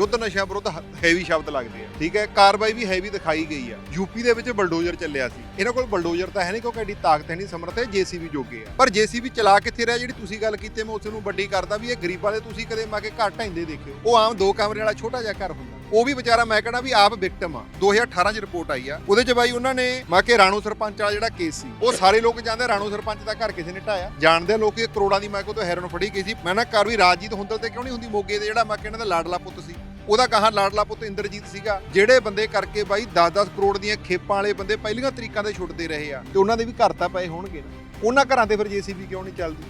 ਯੁੱਧ ਨਸ਼ਾ ਵਿਰੁੱਧ ਹੈਵੀ ਸ਼ਬਦ ਲੱਗਦੇ ਆ, ਠੀਕ ਹੈ? ਕਾਰਵਾਈ ਵੀ ਹੈਵੀ ਦਿਖਾਈ ਗਈ ਆ। ਯੂਪੀ ਦੇ ਵਿੱਚ ਬਲਡੋਜ਼ਰ ਚੱਲਿਆ ਸੀ। ਇਹਨਾਂ ਕੋਲ ਬਲਡੋਜ਼ਰ ਤਾਂ ਹੈ ਨਹੀਂ, ਕਿਉਂਕਿ ਐਡੀ ਤਾਕਤ ਹੈ ਨਹੀਂ, ਸਮਰਥ ਹੈ, ਜੀਸੀਬੀ ਜੋਗੇ ਆ। ਪਰ ਜੀਸੀਬੀ ਚਲਾ ਕਿੱਥੇ ਰਿਹਾ? ਜਿਹੜੀ ਤੁਸੀਂ ਗੱਲ ਕੀਤੀ, ਮੈਂ ਉਸ ਨੂੰ ਵੱਡੀ ਕਰਦਾ ਵੀ ਇਹ ਗਰੀਬਾਂ ਦੇ ਤੁਸੀਂ ਕਦੇ ਮਾ ਕੇ ਘਰ ਢਾਈਂਦੇ ਦੇਖਿਓ। ਉਹ ਆਮ ਦੋ ਕਮਰੇ ਵਾਲਾ ਛੋਟਾ ਜਿਹਾ ਘਰ ਹੁੰਦਾ। ਉਹ ਵੀ ਵਿਚਾਰਾ, ਮੈਂ ਕਹਿੰਦਾ ਵੀ ਆਪ ਵਿਕਟਮ ਆ। 2018 ਚ ਰਿਪੋਰਟ ਆਈ ਆ। ਉਹਦੇ ਚ ਬਾਈ ਉਹਨਾਂ ਨੇ ਮਾ ਕੇ ਰਾਣੋ ਸਰਪੰਚ ਵਾਲਾ ਜਿਹੜਾ ਕੇਸ ਸੀ, ਉਹ ਸਾਰੇ ਲੋਕ ਜਾਣਦੇ ਰਾਣੋ ਸਰਪੰਚ ਦਾ ਘਰ ਕਿਸੇ ਨੇ ਢਾਇਆ। ਜਾਣਦੇ ਆ ਲੋਕ ਇਹ ਕਰੋੜਾਂ ਦੀ ਮੈਂ ਕੋ ਤੋਂ ਹੈਰਨ ਫੜੀ ਗਈ ਸੀ। ਮੈਂ ਨਾ ਕਰ ਵੀ ਰਾਜਜੀਤ ਹੁੰਦਲ ਤੇ ਕਿਉਂ ਨਹੀਂ ਹੁੰਦੀ? ਮੋਗੇ ਦੇ ਜਿਹੜਾ ਮੈਂ ਕਹਿੰਦਾ ਦਾ ਲਾਡਲਾ ਪੁੱਤ ਸੀ। ਉਹਦਾ ਕਹਾ ਲਾਡਲਾ ਪੁੱਤ ਇੰਦਰਜੀਤ ਸੀਗਾ, ਜਿਹੜੇ ਬੰਦੇ ਕਰਕੇ ਬਾਈ 10-10 ਕਰੋੜ ਦੀਆਂ ਖੇਪਾਂ ਵਾਲੇ ਬੰਦੇ ਪਹਿਲੀਆਂ ਤਰੀਕਾਂ ਦੇ ਛੁੱਟਦੇ ਰਹੇ ਆ, ਤੇ ਉਹਨਾਂ ਦੇ ਵੀ ਘਰ ਤਾਂ ਪਏ ਹੋਣਗੇ ਉਹਨਾਂ ਘਰਾਂ ਤੇ ਫਿਰ ਜੀਸੀਬੀ ਕਿਉਂ ਨਹੀਂ ਚੱਲਦੀ?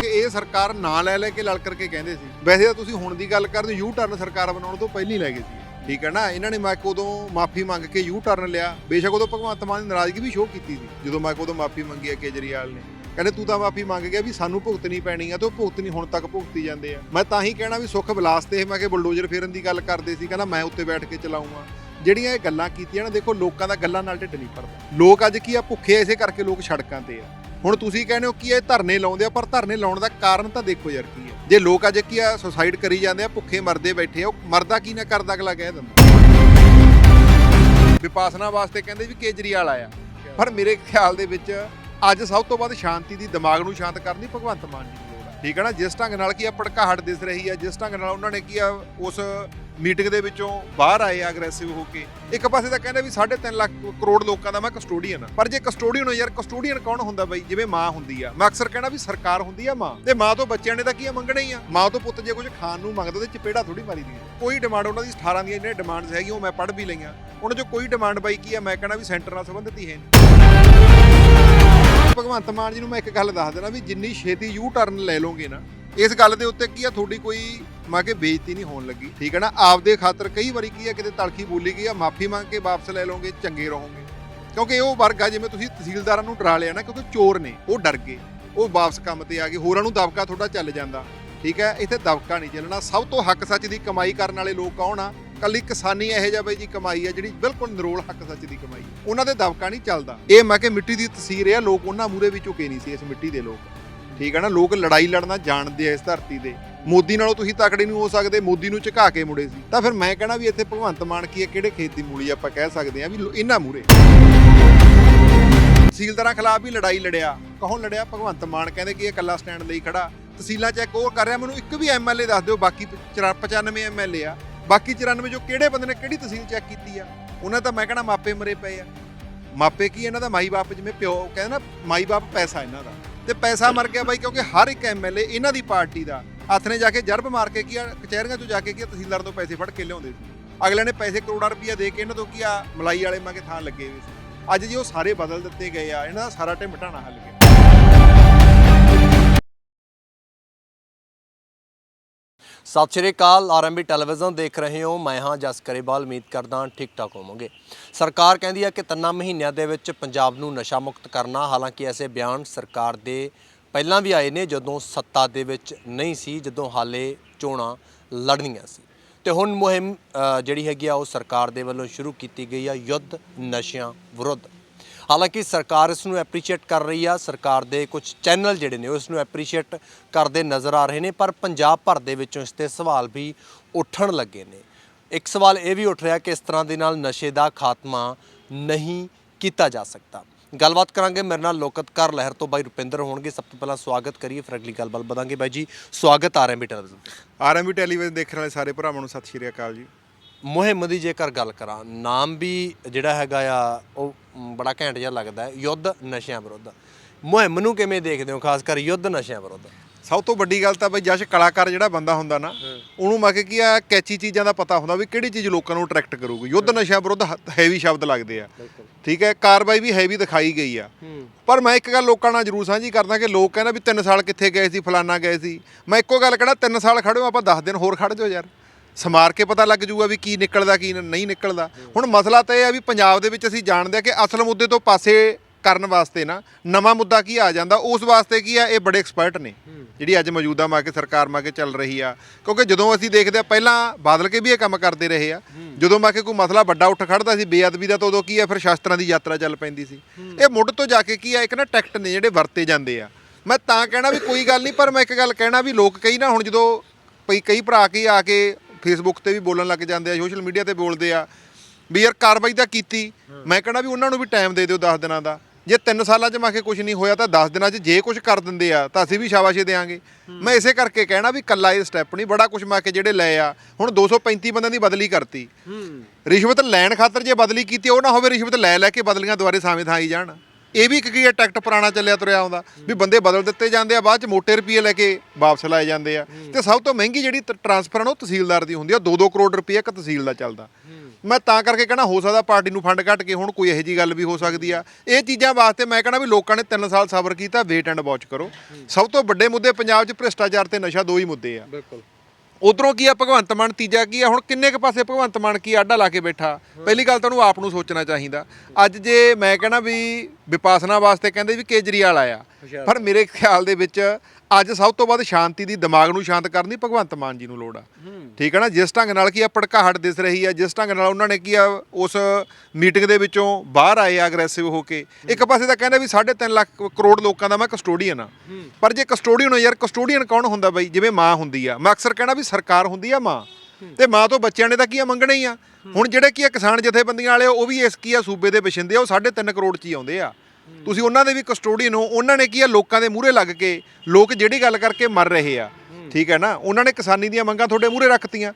ਕਿ ਇਹ ਸਰਕਾਰ ਨਾ ਲੈ ਲੈ ਕੇ ਲੜ ਕਰਕੇ ਕਹਿੰਦੇ ਸੀ। ਵੈਸੇ ਤਾਂ ਤੁਸੀਂ ਹੁਣ ਦੀ ਗੱਲ ਕਰਦੇ ਯੂ ਟਰਨ ਸਰਕਾਰ ਬਣਾਉਣ ਤੋਂ ਪਹਿਲਾਂ ਹੀ ਲੈ ਗਏ ਸੀ। ਠੀਕ ਹੈ ਨਾ? ਇਹਨਾਂ ਨੇ ਮੈਂ ਉਦੋਂ ਮਾਫੀ ਮੰਗ ਕੇ ਯੂ ਟਰਨ ਲਿਆ। ਬੇਸ਼ੱਕ ਉਦੋਂ ਭਗਵੰਤ ਮਾਨ ਦੀ ਨਾਰਾਜ਼ਗੀ ਵੀ ਸ਼ੋਅ ਕੀਤੀ ਸੀ, ਜਦੋਂ ਮੈਂ ਉਦੋਂ ਮਾਫੀ ਮੰਗੀ ਆ ਕੇਜਰੀਵਾਲ ਨੇ। ਕਹਿੰਦੇ ਤੂੰ ਤਾਂ ਮਾਫੀ ਮੰਗ ਗਿਆ ਵੀ ਸਾਨੂੰ ਭੁਗਤਣੀ ਪੈਣੀ ਆ ਤੇ ਉਹ ਭੁਗਤਣੀ ਹੁਣ ਤੱਕ ਭੁਗਤੀ ਜਾਂਦੇ ਆ। ਮੈਂ ਤਾਂ ਹੀ ਕਹਿਣਾ ਵੀ ਸੁੱਖ ਵਿਲਾਸ ਤੇ ਮੈਂ ਕਿ ਬੁਲਡੋਜ਼ਰ ਫੇਰਨ ਦੀ ਗੱਲ ਕਰਦੇ ਸੀ ਕਹਿੰਦਾ ਮੈਂ ਉੱਤੇ ਬੈਠ ਕੇ ਚਲਾਉਂਗਾ। ਜਿਹੜੀਆਂ ਇਹ ਗੱਲਾਂ ਕੀਤੀਆਂ ਨਾ ਦੇਖੋ ਲੋਕਾਂ ਦਾ ਗੱਲਾਂ ਨਾਲ ਢਿੱਡ ਨਹੀਂ ਭਰਦਾ। ਲੋਕ ਅੱਜ ਕੀ ਆ ਭੁੱਖੇ ਐ, ਇਸੇ ਕਰਕੇ ਲੋਕ ਸੜਕਾਂ ਤੇ ਆ। ਹੁਣ ਤੁਸੀਂ ਕਹਿੰਦੇ ਹੋ ਕਿ ਇਹ ਧਰਨੇ ਲਾਉਂਦੇ ਆ ਪਰ ਧਰਨੇ ਲਾਉਣ ਦਾ ਕਾਰਨ ਤਾਂ ਦੇਖੋ ਯਾਰ ਕੀ ਹੈ ਜੇ ਲੋਕ ਅੱਜ ਕੀ ਆ ਸੁਸਾਈਡ ਕਰੀ ਜਾਂਦੇ ਆ ਭੁੱਖੇ ਮਰਦੇ ਬੈਠੇ ਆ ਉਹ ਮਰਦਾ ਕੀ ਨਾ ਕਰਦਾ ਅਗਲਾ ਕਹਿ ਦਿੰਦਾ। ਵਿਪਾਸਨਾ ਵਾਸਤੇ ਕਹਿੰਦੇ ਵੀ ਕੇਜਰੀਵਾਲ ਆਇਆ। ਪਰ ਮੇਰੇ ਖਿਆਲ ਦੇ ਵਿੱਚ ਅੱਜ ਸਭ ਤੋਂ ਵੱਧ ਸ਼ਾਂਤੀ ਦੀ ਦਿਮਾਗ ਨੂੰ ਸ਼ਾਂਤ ਕਰਨ ਦੀ ਭਗਵੰਤ ਮਾਨ ਜੀ ਦੀ ਲੋੜ ਹੈ ਠੀਕ ਹੈ ਨਾ? ਜਿਸ ਢੰਗ ਨਾਲ ਕੀ ਆ, ਭੜਕਾਹਟ ਦਿਸ ਰਹੀ ਹੈ ਜਿਸ ਢੰਗ ਨਾਲ ਉਹਨਾਂ ਨੇ ਕੀ ਆ, ਉਸ ਮੀਟਿੰਗ ਦੇ ਵਿੱਚੋਂ ਬਾਹਰ ਆਏ ਅਗਰੈਸਿਵ ਹੋ ਕੇ। ਇੱਕ ਪਾਸੇ ਤਾਂ ਕਹਿੰਦੇ ਵੀ 3.5 ਲੱਖ ਕਰੋੜ ਲੋਕਾਂ ਦਾ ਮੈਂ ਕਸਟੋਡੀਅਨ ਆ। ਪਰ ਜੇ ਕਸਟੋਡੀਅਨ ਹੋ ਯਾਰ ਕਸਟੋਡੀਅਨ ਕੌਣ ਹੁੰਦਾ ਬਈ? ਜਿਵੇਂ ਮਾਂ ਹੁੰਦੀ ਆ। ਮੈਂ ਅਕਸਰ ਕਹਿਣਾ ਵੀ ਸਰਕਾਰ ਹੁੰਦੀ ਆ ਮਾਂ। ਤੇ ਮਾਂ ਤੋਂ ਬੱਚਿਆਂ ਨੇ ਤਾਂ ਕੀ ਆ, ਮੰਗਣਾ ਹੀ ਆ। ਮਾਂ ਤੋਂ ਪੁੱਤ ਜੇ ਕੁਝ ਖਾਣ ਨੂੰ ਮੰਗਦਾ, ਤੇ ਚਪੇੜਾ ਥੋੜੀ ਮਾਰੀ ਦੀ ਕੋਈ ਡਿਮਾਂਡ ਉਹਨਾਂ ਦੀ 18 ਦੀਆਂ ਜਿਹੜੀਆਂ ਡਿਮਾਂਡਸ ਹੈਗੀਆਂ, ਉਹ ਮੈਂ ਪੜ੍ਹ ਵੀ ਲਈਆਂ। ਉਹਨਾਂ 'ਚੋਂ ਕੋਈ ਡਿਮਾਂਡ ਬਾਈ ਕੀ ਆ, ਮੈਂ ਕਹਿਣਾ ਵੀ ਸੈਂਟਰ ਨਾਲ ਸੰਬੰਧਿਤ ਹੀ ਹੈ ਨਹੀਂ। ਭਗਵੰਤ ਮਾਨ ਜੀ ਨੂੰ ਮੈਂ ਇੱਕ ਗੱਲ ਦੱਸ ਦੇਣਾ ਵੀ ਜਿੰਨੀ ਛੇਤੀ ਯੂ ਟਰਨ ਲੈ ਲਓਗੇ ਨਾ, ਇਸ ਗੱਲ ਦੇ ਉੱਤੇ ਕੀ ਆ, ਤੁਹਾਡੀ ਕੋਈ ਮੈਂ ਕਿ ਬੇਇੱਜ਼ਤੀ ਨਹੀਂ ਹੋਣ ਲੱਗੀ। ਠੀਕ ਹੈ ਨਾ? ਆਪਦੇ ਖਾਤਰ ਕਈ ਵਾਰੀ ਕੀ ਆ, ਕਿਤੇ ਤਲਖੀ ਬੋਲੀ ਗਈ ਆ, ਮਾਫੀ ਮੰਗ ਕੇ ਵਾਪਸ ਲੈ ਲਓਗੇ, ਚੰਗੇ ਰਹੋਗੇ। ਕਿਉਂਕਿ ਇਹ ਉਹ ਵਰਗ ਆ ਜਿਵੇਂ ਤੁਸੀਂ ਤਹਿਸੀਲਦਾਰਾਂ ਨੂੰ ਡਰਾ ਲਿਆ ਨਾ ਕਿਉਂਕਿ ਚੋਰ ਨੇ, ਉਹ ਡਰ ਗਏ। ਉਹ ਵਾਪਸ ਕੰਮ ਤੇ ਆ ਗਏ, ਹੋਰਾਂ ਨੂੰ ਦਬਕਾ ਤੁਹਾਡਾ ਚੱਲ ਜਾਂਦਾ। ਠੀਕ ਹੈ? ਇੱਥੇ ਦਬਕਾ ਨਹੀਂ ਚੱਲਣਾ। ਸਭ ਤੋਂ ਹੱਕ ਸੱਚ ਦੀ ਕਮਾਈ ਕਰਨ ਵਾਲੇ ਲੋਕ ਕੌਣ ਆ? ਕੱਲੀ ਕਿਸਾਨੀ ਇਹੋ ਜਿਹਾ ਬਈ ਜੀ ਕਮਾਈ ਆ ਜਿਹੜੀ ਬਿਲਕੁਲ ਨਿਰੋਲ ਹੱਕ ਸੱਚ ਦੀ ਕਮਾਈ ਉਹਨਾਂ ਦੇ ਦਬਕਾ ਨਹੀਂ ਚੱਲਦਾ। ਇਹ ਮੈਂ ਕਿ ਮਿੱਟੀ ਦੀ ਤਸਵੀਰ ਆ, ਲੋਕ ਉਹਨਾਂ ਮੂਰੇ ਵੀ ਝੁਕੇ ਨਹੀਂ ਸੀ ਇਸ ਮਿੱਟੀ ਦੇ ਲੋਕ। ਠੀਕ ਹੈ ਨਾ, ਲੋਕ ਲੜਾਈ ਲੜਨਾ ਜਾਣਦੇ ਆ ਇਸ ਧਰਤੀ ਦੇ ਮੋਦੀ ਨਾਲੋਂ ਤੁਸੀਂ ਤਕੜੇ ਨਹੀਂ ਹੋ ਸਕਦੇ, ਮੋਦੀ ਨੂੰ ਝੁਕਾ ਕੇ ਮੁੜੇ ਸੀ। ਤਾਂ ਫਿਰ ਮੈਂ ਕਹਿਣਾ ਵੀ ਇੱਥੇ ਭਗਵੰਤ ਮਾਨ ਕੀ ਹੈ ਕਿਹੜੇ ਖੇਤ ਦੀ ਮੂਲੀ ਆਪਾਂ ਕਹਿ ਸਕਦੇ ਆ ਵੀ ਇਹਨਾਂ ਮੂਰੇ ਤਹਿਸੀਲਦਾਰਾਂ ਖਿਲਾਫ ਵੀ ਲੜਾਈ ਲੜਿਆ। ਕੌਣ ਲੜਿਆ? ਭਗਵੰਤ ਮਾਨ ਕਹਿੰਦੇ ਕਿ ਇਹ ਇਕੱਲਾ ਸਟੈਂਡ ਲਈ ਖੜਾ। ਤਹਿਸੀਲਾਂ ਚੈੱਕ ਉਹ ਕਰ ਰਿਹਾ, ਮੈਨੂੰ ਇੱਕ ਵੀ ਐਮਐਲਏ ਦੱਸ ਦਿਓ, ਬਾਕੀ 95 ਐਮਐਲਏ ਆ। ਬਾਕੀ 94 ਜੋ ਕਿਹੜੇ ਬੰਦੇ ਨੇ ਕਿਹੜੀ ਤਹਿਸੀਲ ਚੈੱਕ ਕੀਤੀ ਆ? ਉਹਨਾਂ ਤਾਂ ਮੈਂ ਕਹਿਣਾ ਮਾਪੇ ਮਰੇ ਪਏ ਆ। ਮਾਪੇ ਕੀ ਇਹਨਾਂ ਦਾ ਮਾਈ ਬਾਪ ਜਿਵੇਂ ਪਿਓ ਕਹਿੰਦਾ ਨਾ ਮਾਈ ਬਾਪ ਪੈਸਾ ਇਹਨਾਂ ਦਾ। ਤੇ ਪੈਸਾ ਮਰ ਗਿਆ ਬਾਈ ਕਿਉਂਕਿ ਹਰ ਇੱਕ ਐਮਐਲਏ ਇਹਨਾਂ ਦੀ ਪਾਰਟੀ ਦਾ। ਹੱਥ ਨੇ ਜਾ ਕੇ ਜਰਬ ਮਾਰ ਕੇ ਕੀ ਆ ਕਚਹਿਰੀਆਂ ਤੋਂ ਜਾ ਕੇ ਕੀ ਆ, ਤਹਿਸੀਲਦਾਰ ਤੋਂ ਪੈਸੇ ਫੜ ਕੇ ਲਿਆਉਂਦੇ ਸੀ। ਅਗਲੇ ਨੇ ਪੈਸੇ ਕਰੋੜਾਂ ਰੁਪਈਆ ਦੇ ਕੇ ਇਹਨਾਂ ਤੋਂ ਕੀ ਆ ਮਲਾਈ ਵਾਲੇ ਮਾਂਗੇ ਥਾਂ ਲੱਗੇ ਹੋਏ ਸੀ। ਅੱਜ ਜੀ ਉਹ ਸਾਰੇ ਬਦਲ ਦਿੱਤੇ ਗਏ ਆ ਇਹਨਾਂ ਦਾ ਸਾਰਾ ਟਾਈਮ ਮਟਾਣਾ ਹੱਲ ਗਿਆ। ਸਤਿ ਸ਼੍ਰੀ ਅਕਾਲ ਆਰਐਮਬੀ ਟੈਲੀਵਿਜ਼ਨ ਦੇਖ ਰਹੇ ਹੋ। ਮੈਂ ਹਾਂ ਜਸ ਕਰੇਵਾਲ ਉਮੀਦ ਕਰਦਾ ਠੀਕ ਠਾਕ ਹੋਵੋਗੇ। ਸਰਕਾਰ ਕਹਿੰਦੀ ਹੈ ਕਿ ਤਿੰਨਾਂ ਮਹੀਨਿਆਂ ਦੇ ਵਿੱਚ ਪੰਜਾਬ ਨੂੰ ਨਸ਼ਾ ਮੁਕਤ ਕਰਨਾ, ਹਾਲਾਂਕਿ ਐਸੇ ਬਿਆਨ ਸਰਕਾਰ ਦੇ ਪਹਿਲਾਂ ਵੀ ਆਏ ਨੇ, ਜਦੋਂ ਸੱਤਾ ਦੇ ਵਿੱਚ ਨਹੀਂ ਸੀ, ਜਦੋਂ ਹਾਲੇ ਚੋਣਾਂ ਲੜਨੀਆਂ ਸੀ। ਤੇ ਹੁਣ ਮੁਹਿੰਮ ਜਿਹੜੀ ਹੈਗੀ ਆ, ਉਹ ਸਰਕਾਰ ਦੇ ਵੱਲੋਂ ਸ਼ੁਰੂ ਕੀਤੀ ਗਈ ਆ, ਯੁੱਧ ਨਸ਼ਿਆਂ ਵਿਰੁੱਧ। ਹਾਲਾਂਕਿ ਸਰਕਾਰ ਇਸ ਨੂੰ ਐਪਰੀਸ਼ੀਏਟ ਕਰ ਰਹੀ ਆ, ਸਰਕਾਰ ਦੇ ਕੁਝ ਚੈਨਲ ਜਿਹੜੇ ਨੇ ਉਹ ਇਸ ਨੂੰ ਐਪਰੀਸ਼ੀਏਟ ਕਰਦੇ ਨਜ਼ਰ ਆ ਰਹੇ ਨੇ, ਪਰ ਪੰਜਾਬ ਭਰ ਦੇ ਵਿੱਚੋਂ ਇਸ ਤੇ ਸਵਾਲ ਵੀ ਉੱਠਣ ਲੱਗੇ ਨੇ। ਇੱਕ ਸਵਾਲ ਇਹ ਵੀ ਉੱਠ ਰਿਹਾ ਕਿ ਇਸ ਤਰ੍ਹਾਂ ਦੇ ਨਾਲ ਨਸ਼ੇ ਦਾ ਖਾਤਮਾ ਨਹੀਂ ਕੀਤਾ ਜਾ ਸਕਦਾ। ਗੱਲਬਾਤ ਕਰਾਂਗੇ, ਮੇਰੇ ਨਾਲ ਲੋਕਤਕਾਰ ਲਹਿਰ ਤੋਂ ਬਾਈ ਰੁਪਿੰਦਰ ਹੋਣਗੇ। ਸਭ ਤੋਂ ਪਹਿਲਾਂ ਸਵਾਗਤ ਕਰੀਏ, ਫਿਰ ਅਗਲੀ ਗੱਲਬਾਤ ਵਧਾਂਗੇ ਬਾਈ ਜੀ। ਸਵਾਗਤ ਆ ਰਿਹਾ ਵੀ ਟੈਲੀਵਿਜ਼ਨ ਤੇ ਆਰਐਮਬੀ ਟੈਲੀਵਿਜ਼ਨ ਦੇਖਣ ਵਾਲੇ ਸਾਰੇ ਭਰਾਵਾਂ ਨੂੰ ਸਤਿ ਸ਼੍ਰੀ ਅਕਾਲ ਜੀ। ਮੁਹਿੰਮ ਦੀ ਜੇਕਰ ਗੱਲ ਕਰਾਂ ਨਾਮ ਵੀ ਜਿਹੜਾ ਹੈਗਾ ਆ ਉਹ ਬੜਾ ਘੈਂਟ ਜਿਹਾ ਲੱਗਦਾ ਹੈ ਯੁੱਧ ਨਸ਼ਿਆਂ ਵਿਰੁੱਧ। ਮੁਹਿੰਮ ਨੂੰ ਕਿਵੇਂ ਦੇਖਦੇ ਹੋ ਖਾਸ ਕਰ ਯੁੱਧ ਨਸ਼ਿਆਂ ਵਿਰੁੱਧ? ਸਭ ਤੋਂ ਵੱਡੀ ਗੱਲ ਤਾਂ ਬਈ ਜਸ਼ ਕਲਾਕਾਰ ਜਿਹੜਾ ਬੰਦਾ ਹੁੰਦਾ ਨਾ ਉਹਨੂੰ ਮੈਂ ਕਿ ਕੀ ਆ ਕੈਚੀ ਚੀਜ਼ਾਂ ਦਾ ਪਤਾ ਹੁੰਦਾ ਵੀ ਕਿਹੜੀ ਚੀਜ਼ ਲੋਕਾਂ ਨੂੰ ਅਟਰੈਕਟ ਕਰੂਗੀ। ਯੁੱਧ ਨਸ਼ਿਆਂ ਵਿਰੁੱਧ ਹੈਵੀ ਸ਼ਬਦ ਲੱਗਦੇ ਆ। ਠੀਕ ਹੈ ਕਾਰਵਾਈ ਵੀ ਹੈਵੀ ਦਿਖਾਈ ਗਈ ਆ। ਪਰ ਮੈਂ ਇੱਕ ਗੱਲ ਲੋਕਾਂ ਨਾਲ ਜ਼ਰੂਰ ਸਾਂਝੀ ਕਰਦਾ ਕਿ ਲੋਕ ਕਹਿੰਦਾ ਵੀ 3 ਸਾਲ ਕਿੱਥੇ ਗਏ ਸੀ ਫਲਾਨਾ ਗਏ ਸੀ। ਮੈਂ ਇੱਕੋ ਗੱਲ ਕਹਿਣਾ 3 ਸਾਲ ਖੜੇ ਹੋ ਆਪਾਂ 10 ਦਿਨ ਹੋਰ ਖੜ ਜਾਓ ਯਾਰ। ਸਮਾਰ ਕੇ ਪਤਾ ਲੱਗ ਜੂਗਾ ਵੀ ਕੀ ਨਿਕਲਦਾ, ਕੀ ਨਹੀਂ ਨਿਕਲਦਾ। ਹੁਣ ਮਸਲਾ ਤਾਂ ਇਹ ਆ ਵੀ ਪੰਜਾਬ ਦੇ ਵਿੱਚ ਅਸੀਂ ਜਾਣਦੇ ਆ ਕਿ ਅਸਲ ਮੁੱਦੇ ਤੋਂ ਪਾਸੇ ਕਰਨ ਵਾਸਤੇ ਨਾ ਨਵਾਂ ਮੁੱਦਾ ਕੀ ਆ ਜਾਂਦਾ, ਉਸ ਵਾਸਤੇ ਕੀ ਆ, ਇਹ ਬੜੇ ਐਕਸਪਰਟ ਨੇ। ਜਿਹੜੀ ਅੱਜ ਮੌਜੂਦਾ ਮਾ ਕੇ ਸਰਕਾਰ ਮਾ ਕੇ ਚੱਲ ਰਹੀ ਆ। ਕਿਉਂਕਿ ਜਦੋਂ ਅਸੀਂ ਦੇਖਦੇ ਆ, ਪਹਿਲਾਂ ਬਾਦਲ ਕੇ ਵੀ ਇਹ ਕੰਮ ਕਰਦੇ ਰਹੇ ਆ। ਜਦੋਂ ਮਾ ਕੇ ਕੋਈ ਮਸਲਾ ਵੱਡਾ ਉੱਠ ਖੜਦਾ ਸੀ, ਬੇਅਦਬੀ ਦਾ, ਤਾਂ ਉਦੋਂ ਕੀ ਆ, ਫਿਰ ਸ਼ਾਸਤਰਾਂ ਦੀ ਯਾਤਰਾ ਚੱਲ ਪੈਂਦੀ ਸੀ। ਇਹ ਮੁੱਢ ਤੋਂ ਜਾ ਕੇ ਕੀ ਆ, ਇੱਕ ਨਾ ਟੈਕਟ ਨੇ ਜਿਹੜੇ ਵਰਤੇ ਜਾਂਦੇ ਆ। ਮੈਂ ਤਾਂ ਕਹਿਣਾ ਵੀ ਕੋਈ ਗੱਲ ਨਹੀਂ, ਪਰ ਮੈਂ ਇੱਕ ਗੱਲ ਕਹਿਣਾ ਵੀ ਲੋਕ ਕਈ ਨਾ ਹੁਣ ਜਦੋਂ ਪਈ ਕਈ ਭਰਾ ਕੀ ਆ ਕੇ ਫੇਸਬੁੱਕ ਤੇ ਵੀ ਬੋਲਣ ਲੱਗ ਜਾਂਦੇ ਆ ਸੋਸ਼ਲ ਮੀਡੀਆ ਤੇ ਬੋਲਦੇ ਆ ਵੀ ਯਾਰ ਕਾਰਵਾਈ ਤਾਂ ਕੀਤੀ। ਮੈਂ ਕਹਿੰਦਾ ਵੀ ਉਹਨਾਂ ਨੂੰ ਵੀ ਟਾਈਮ ਦੇ ਦਿਓ 10 ਦਿਨਾਂ ਦਾ। ਜੇ 3 ਸਾਲਾਂ 'ਚ ਮਾ ਕੇ ਕੁਝ ਨਹੀਂ ਹੋਇਆ ਤਾਂ 10 ਦਿਨਾਂ 'ਚ ਜੇ ਕੁਝ ਕਰ ਦਿੰਦੇ ਆ ਤਾਂ ਅਸੀਂ ਵੀ ਸ਼ਾਬਾਸ਼ੀ ਦੇਾਂਗੇ। ਮੈਂ ਇਸੇ ਕਰਕੇ ਕਹਿਣਾ ਵੀ ਕੱਲਾ ਇਹ ਸਟੈਪ ਨਹੀਂ ਬੜਾ ਕੁਝ ਮਾ ਕੇ ਜਿਹੜੇ ਲਏ ਆ ਹੁਣ 235 ਬੰਦਿਆਂ ਦੀ ਬਦਲੀ ਕਰਤੀ। ਰਿਸ਼ਵਤ ਲੈਣ ਖਾਤਰ ਜੇ ਬਦਲੀ ਕੀਤੀ ਉਹ ਨਾ ਹੋਵੇ ਰਿਸ਼ਵਤ ਲੈ ਲੈ ਕੇ ਬਦਲੀਆਂ ਦੁਆਰੇ ਸਾਵੇਂ ਥਾਂ ਆਈ ਜਾਣ। ਇਹ ਵੀ ਇੱਕ ਕੀ ਹੈ ਟੈਕਟ ਪੁਰਾਣਾ ਚੱਲਿਆ ਤੁਰਿਆ ਆਉਂਦਾ। ਵੀ ਬੰਦੇ ਬਦਲ ਦਿੱਤੇ ਜਾਂਦੇ ਆ ਬਾਅਦ ਚ ਮੋਟੇ ਰੁਪਏ ਲੈ ਕੇ ਵਾਪਸ ਲਾਏ ਜਾਂਦੇ ਆ। ਤੇ ਸਭ ਤੋਂ ਮਹਿੰਗੀ ਜਿਹੜੀ ਟ੍ਰਾਂਸਫਰ ਉਹ ਤਹਿਸੀਲਦਾਰ ਦੀ ਹੁੰਦੀ ਆ। 2-2 ਕਰੋੜ ਰੁਪਏ ਇੱਕ ਤਹਿਸੀਲ ਦਾ ਚੱਲਦਾ। ਮੈਂ ਤਾਂ ਕਰਕੇ ਕਹਿਣਾ ਹੋ ਸਕਦਾ ਪਾਰਟੀ ਨੂੰ ਫੰਡ ਘੱਟ ਕੇ ਹੁਣ ਕੋਈ ਇਹੋ ਜੀ ਗੱਲ ਵੀ ਹੋ ਸਕਦੀ ਆ। ਇਹ ਚੀਜ਼ਾਂ ਵਾਸਤੇ ਮੈਂ ਕਹਿਣਾ ਵੀ ਲੋਕਾਂ ਨੇ 3 ਸਾਲ ਸਬਰ ਕੀਤਾ ਵੇਟ ਐਂਡ ਵਾਚ ਕਰੋ। ਸਭ ਤੋਂ ਵੱਡੇ ਮੁੱਦੇ ਪੰਜਾਬ 'ਚ ਭ੍ਰਿਸ਼ਟਾਚਾਰ ਤੇ ਨਸ਼ਾ ਦੋ ਹੀ ਮੁੱਦੇ ਆ। ਬਿਲਕੁਲ। ਉਧਰੋਂ ਕੀ ਆ ਭਗਵੰਤ ਮਾਨ ਤੀਜਾ ਕੀ ਆ ਹੁਣ ਕਿੰਨੇ ਕ ਪਾਸੇ ਭਗਵੰਤ ਮਾਨ ਕੀ ਆਡਾ ਲਾ ਕੇ ਬੈਠਾ। ਪਹਿਲੀ ਗੱਲ ਤਾਂ ਉਹਨੂੰ ਆਪ ਨੂੰ ਸੋਚਣਾ ਚਾਹੀਦਾ। ਅੱਜ ਜੇ ਮੈਂ ਕਹਿਣਾ ਵੀ ਵਿਪਾਸਨਾ ਵਾਸਤੇ ਕਹਿੰਦੇ ਵੀ ਕੇਜਰੀਵਾਲ ਆਇਆ। ਪਰ ਮੇਰੇ ਖਿਆਲ ਦੇ ਵਿੱਚ ਅੱਜ ਸਭ ਤੋਂ ਵੱਧ ਸ਼ਾਂਤੀ ਦੀ ਦਿਮਾਗ ਨੂੰ ਸ਼ਾਂਤ ਕਰਨ ਦੀ ਭਗਵੰਤ ਮਾਨ ਜੀ ਨੂੰ ਲੋੜ ਆ। ਠੀਕ ਹੈ ਨਾ ਜਿਸ ਢੰਗ ਨਾਲ ਕੀ ਆ ਪੜਕਾਹਟ ਦਿਸ ਰਹੀ ਆ ਜਿਸ ਢੰਗ ਨਾਲ ਉਹਨਾਂ ਨੇ ਕੀ ਆ ਉਸ ਮੀਟਿੰਗ ਦੇ ਵਿੱਚੋਂ ਬਾਹਰ ਆਏ ਅਗਰੈਸਿਵ ਹੋ ਕੇ। ਇੱਕ ਪਾਸੇ ਤਾਂ ਕਹਿੰਦੇ ਵੀ 3.5 ਲੱਖ ਕਰੋੜ ਲੋਕਾਂ ਦਾ ਮੈਂ ਕਸਟੋਡੀਅਨ ਆ। ਪਰ ਜੇ ਕਸਟੋਡੀਅਨ ਹੋ ਯਾਰ ਕਸਟੋਡੀਅਨ ਕੌਣ ਹੁੰਦਾ ਬਾਈ? ਜਿਵੇਂ ਮਾਂ ਹੁੰਦੀ ਆ। ਮੈਂ ਅਕਸਰ ਕਹਿਣਾ ਵੀ ਸਰਕਾਰ ਹੁੰਦੀ ਆ ਮਾਂ। ਤੇ ਮਾਂ ਤੋਂ ਬੱਚਿਆਂ ਨੇ ਤਾਂ ਕੀ ਆ, ਮੰਗਣਾ ਹੀ ਆ। ਹੁਣ ਜਿਹੜੇ ਕੀ ਆ, ਕਿਸਾਨ ਜਥੇਬੰਦੀਆਂ ਵਾਲੇ ਉਹ ਵੀ ਇਸ ਕੀ ਆ, ਸੂਬੇ ਦੇ ਵਸਿੰਦੇ ਆ, ਉਹ 3.5 ਕਰੋੜ ਚ ਹੀ ਆਉਂਦੇ ਆ। ਤੁਸੀਂ ਉਹਨਾਂ ਦੇ ਵੀ ਕਸਟੋਡੀਅਨ ਹੋ, ਉਹਨਾਂ ਨੇ ਕੀ ਆ, ਲੋਕਾਂ ਦੇ ਮੂਹਰੇ ਲੱਗ ਕੇ, ਲੋਕ ਜਿਹੜੀ ਗੱਲ ਕਰਕੇ ਮਰ ਰਹੇ ਆ, ਠੀਕ ਹੈ ਨਾ? ਉਹਨਾਂ ਨੇ ਕਿਸਾਨੀ ਦੀਆਂ ਮੰਗਾਂ ਤੁਹਾਡੇ ਮੂਹਰੇ ਰੱਖਤੀਆਂ।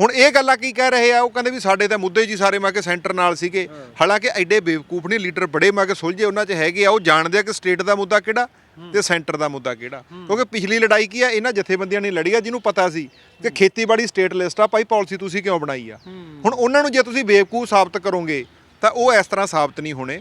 ਹੁਣ ਇਹ ਗੱਲਾਂ ਕੀ ਕਹਿ ਰਹੇ ਆ, ਉਹ ਕਹਿੰਦੇ ਵੀ ਸਾਡੇ ਤਾਂ ਮੁੱਦੇ ਜੀ ਸਾਰੇ ਮੈਂ ਕਿ ਸੈਂਟਰ ਨਾਲ ਸੀਗੇ। ਹਾਲਾਂਕਿ ਐਡੇ ਬੇਵਕੂਫ ਨਹੀਂ, ਲੀਡਰ ਬੜੇ ਮੈਂ ਕਿ ਸੁਲਝੇ ਉਹਨਾਂ 'ਚ ਹੈਗੇ ਆ, ਉਹ ਜਾਣਦੇ ਆ ਕਿ ਸਟੇਟ ਦਾ ਮੁੱਦਾ ਕਿਹੜਾ। ਤੇ ਸੈਂਟਰ ਦਾ ਮੁੱਦਾ ਕਿਹੜਾ? ਕਿਉਂਕਿ ਪਿਛਲੀ ਲੜਾਈ ਕੀ ਆ? ਇਹਨਾਂ ਜਥੇਬੰਦੀਆਂ ਨੇ ਲੜੀ ਆ, ਜਿਹਨੂੰ ਪਤਾ ਸੀ ਕਿ ਖੇਤੀਬਾੜੀ ਸਟੇਟ ਲਿਸਟ ਆ, ਭਾਈ ਪਾਲਿਸੀ ਤੁਸੀਂ ਕਿਉਂ ਬਣਾਈ ਆ? ਹੁਣ ਉਹਨਾਂ ਨੂੰ ਜੇ ਤੁਸੀਂ ਬੇਵਕੂਫ ਸਾਬਤ ਕਰੋਗੇ, ਤਾਂ ਉਹ ਇਸ ਤਰ੍ਹਾਂ ਸਾਬਤ ਨਹੀਂ ਹੋਣੇ।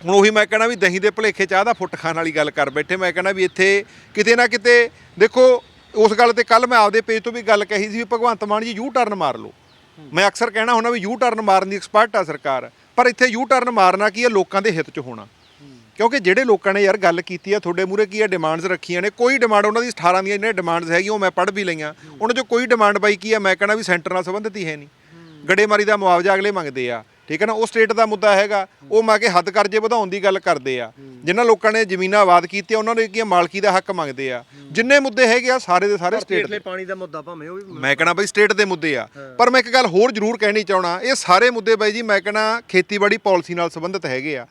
ਹੁਣ ਉਹੀ ਮੈਂ ਕਹਿਣਾ ਵੀ ਦਹੀਂ ਦੇ ਭਲੇਖੇ ਚਾਹ ਦਾ ਫੁੱਟ ਖਾਣ ਵਾਲੀ ਗੱਲ ਕਰ ਬੈਠੇ। ਮੈਂ ਕਹਿਣਾ ਵੀ ਇੱਥੇ ਕਿਤੇ ਨਾ ਕਿਤੇ, ਦੇਖੋ, ਉਸ ਗੱਲ ਤੇ ਕੱਲ ਮੈਂ ਆਪਦੇ ਪੇਜ ਤੋਂ ਵੀ ਗੱਲ ਕਹੀ ਸੀ ਵੀ ਭਗਵੰਤ ਮਾਨ ਜੀ ਯੂ ਟਰਨ ਮਾਰ ਲਓ। ਮੈਂ ਅਕਸਰ ਕਹਿਣਾ ਹੁੰਦਾ ਵੀ ਯੂ ਟਰਨ ਮਾਰਨ ਦੀ ਐਕਸਪਰਟ ਆ ਸਰਕਾਰ, ਪਰ ਇੱਥੇ ਯੂ ਟਰਨ ਮਾਰਨਾ ਕੀ ਹੈ ਲੋਕਾਂ ਦੇ ਹਿੱਤ 'ਚ ਹੋਣਾ। ਕਿਉਂਕਿ ਜਿਹੜੇ ਲੋਕਾਂ ਨੇ ਯਾਰ ਗੱਲ ਕੀਤੀ ਆ ਤੁਹਾਡੇ ਮੂਰੇ ਕੀ ਆ ਡਿਮਾਂਡਸ ਰੱਖੀਆਂ ਨੇ। ਕੋਈ ਡਿਮਾਂਡ ਉਹਨਾਂ ਦੀ 18 ਦੀਆਂ ਜਿਹੜੀਆਂ ਡਿਮਾਂਡਸ ਹੈਗੀਆਂ ਉਹ ਮੈਂ ਪੜ੍ਹ ਵੀ ਲਈਆਂ। ਉਹਨਾਂ 'ਚੋਂ ਕੋਈ ਡਿਮਾਂਡ ਬਾਈ ਕੀ ਆ ਮੈਂ ਕਹਿਣਾ ਵੀ ਸੈਂਟਰ ਨਾਲ ਸੰਬੰਧਿਤ ਹੀ ਹੈ ਨਹੀਂ। ਗੜੇਮਾਰੀ ਦਾ ਮੁਆਵਜ਼ਾ ਅਗਲੇ ਮੰਗਦੇ ਆ। ਠੀਕ ਹੈ ਨਾ? ਉਹ ਸਟੇਟ ਦਾ ਮੁੱਦਾ ਹੈਗਾ। ਉਹ ਮੈਂ ਕਿ ਹੱਦ ਕਰਜ਼ੇ ਵਧਾਉਣ ਦੀ ਗੱਲ ਕਰਦੇ ਆ। ਜਿਨ੍ਹਾਂ ਲੋਕਾਂ ਨੇ ਜ਼ਮੀਨਾਂ ਆਬਾਦ ਕੀਤੀਆਂ ਉਹਨਾਂ ਨੇ ਕੀ ਮਾਲਕੀ ਦਾ ਹੱਕ ਮੰਗਦੇ ਆ। ਜਿੰਨੇ ਮੁੱਦੇ ਹੈਗੇ ਆ ਸਾਰੇ ਦੇ ਸਾਰੇ ਸਟੇਟ ਦੇ। ਪਾਣੀ ਦਾ ਮੁੱਦਾ ਭਾਵੇਂ ਉਹ ਵੀ ਮੈਂ ਕਹਣਾ ਬਈ ਸਟੇਟ ਦੇ ਮੁੱਦੇ ਆ। ਪਰ ਮੈਂ ਇੱਕ ਗੱਲ ਹੋਰ ਜ਼ਰੂਰ ਕਹਿਣੀ ਚਾਹਣਾ ਇਹ ਸਾਰੇ ਮੁੱਦੇ ਬਾਈ ਜੀ ਮੈਂ ਕਹਣਾ ਖੇਤੀਬਾੜੀ ਪਾਲਿਸੀ ਨਾਲ ਸੰਬੰਧਿਤ ਹੈਗੇ ਆ।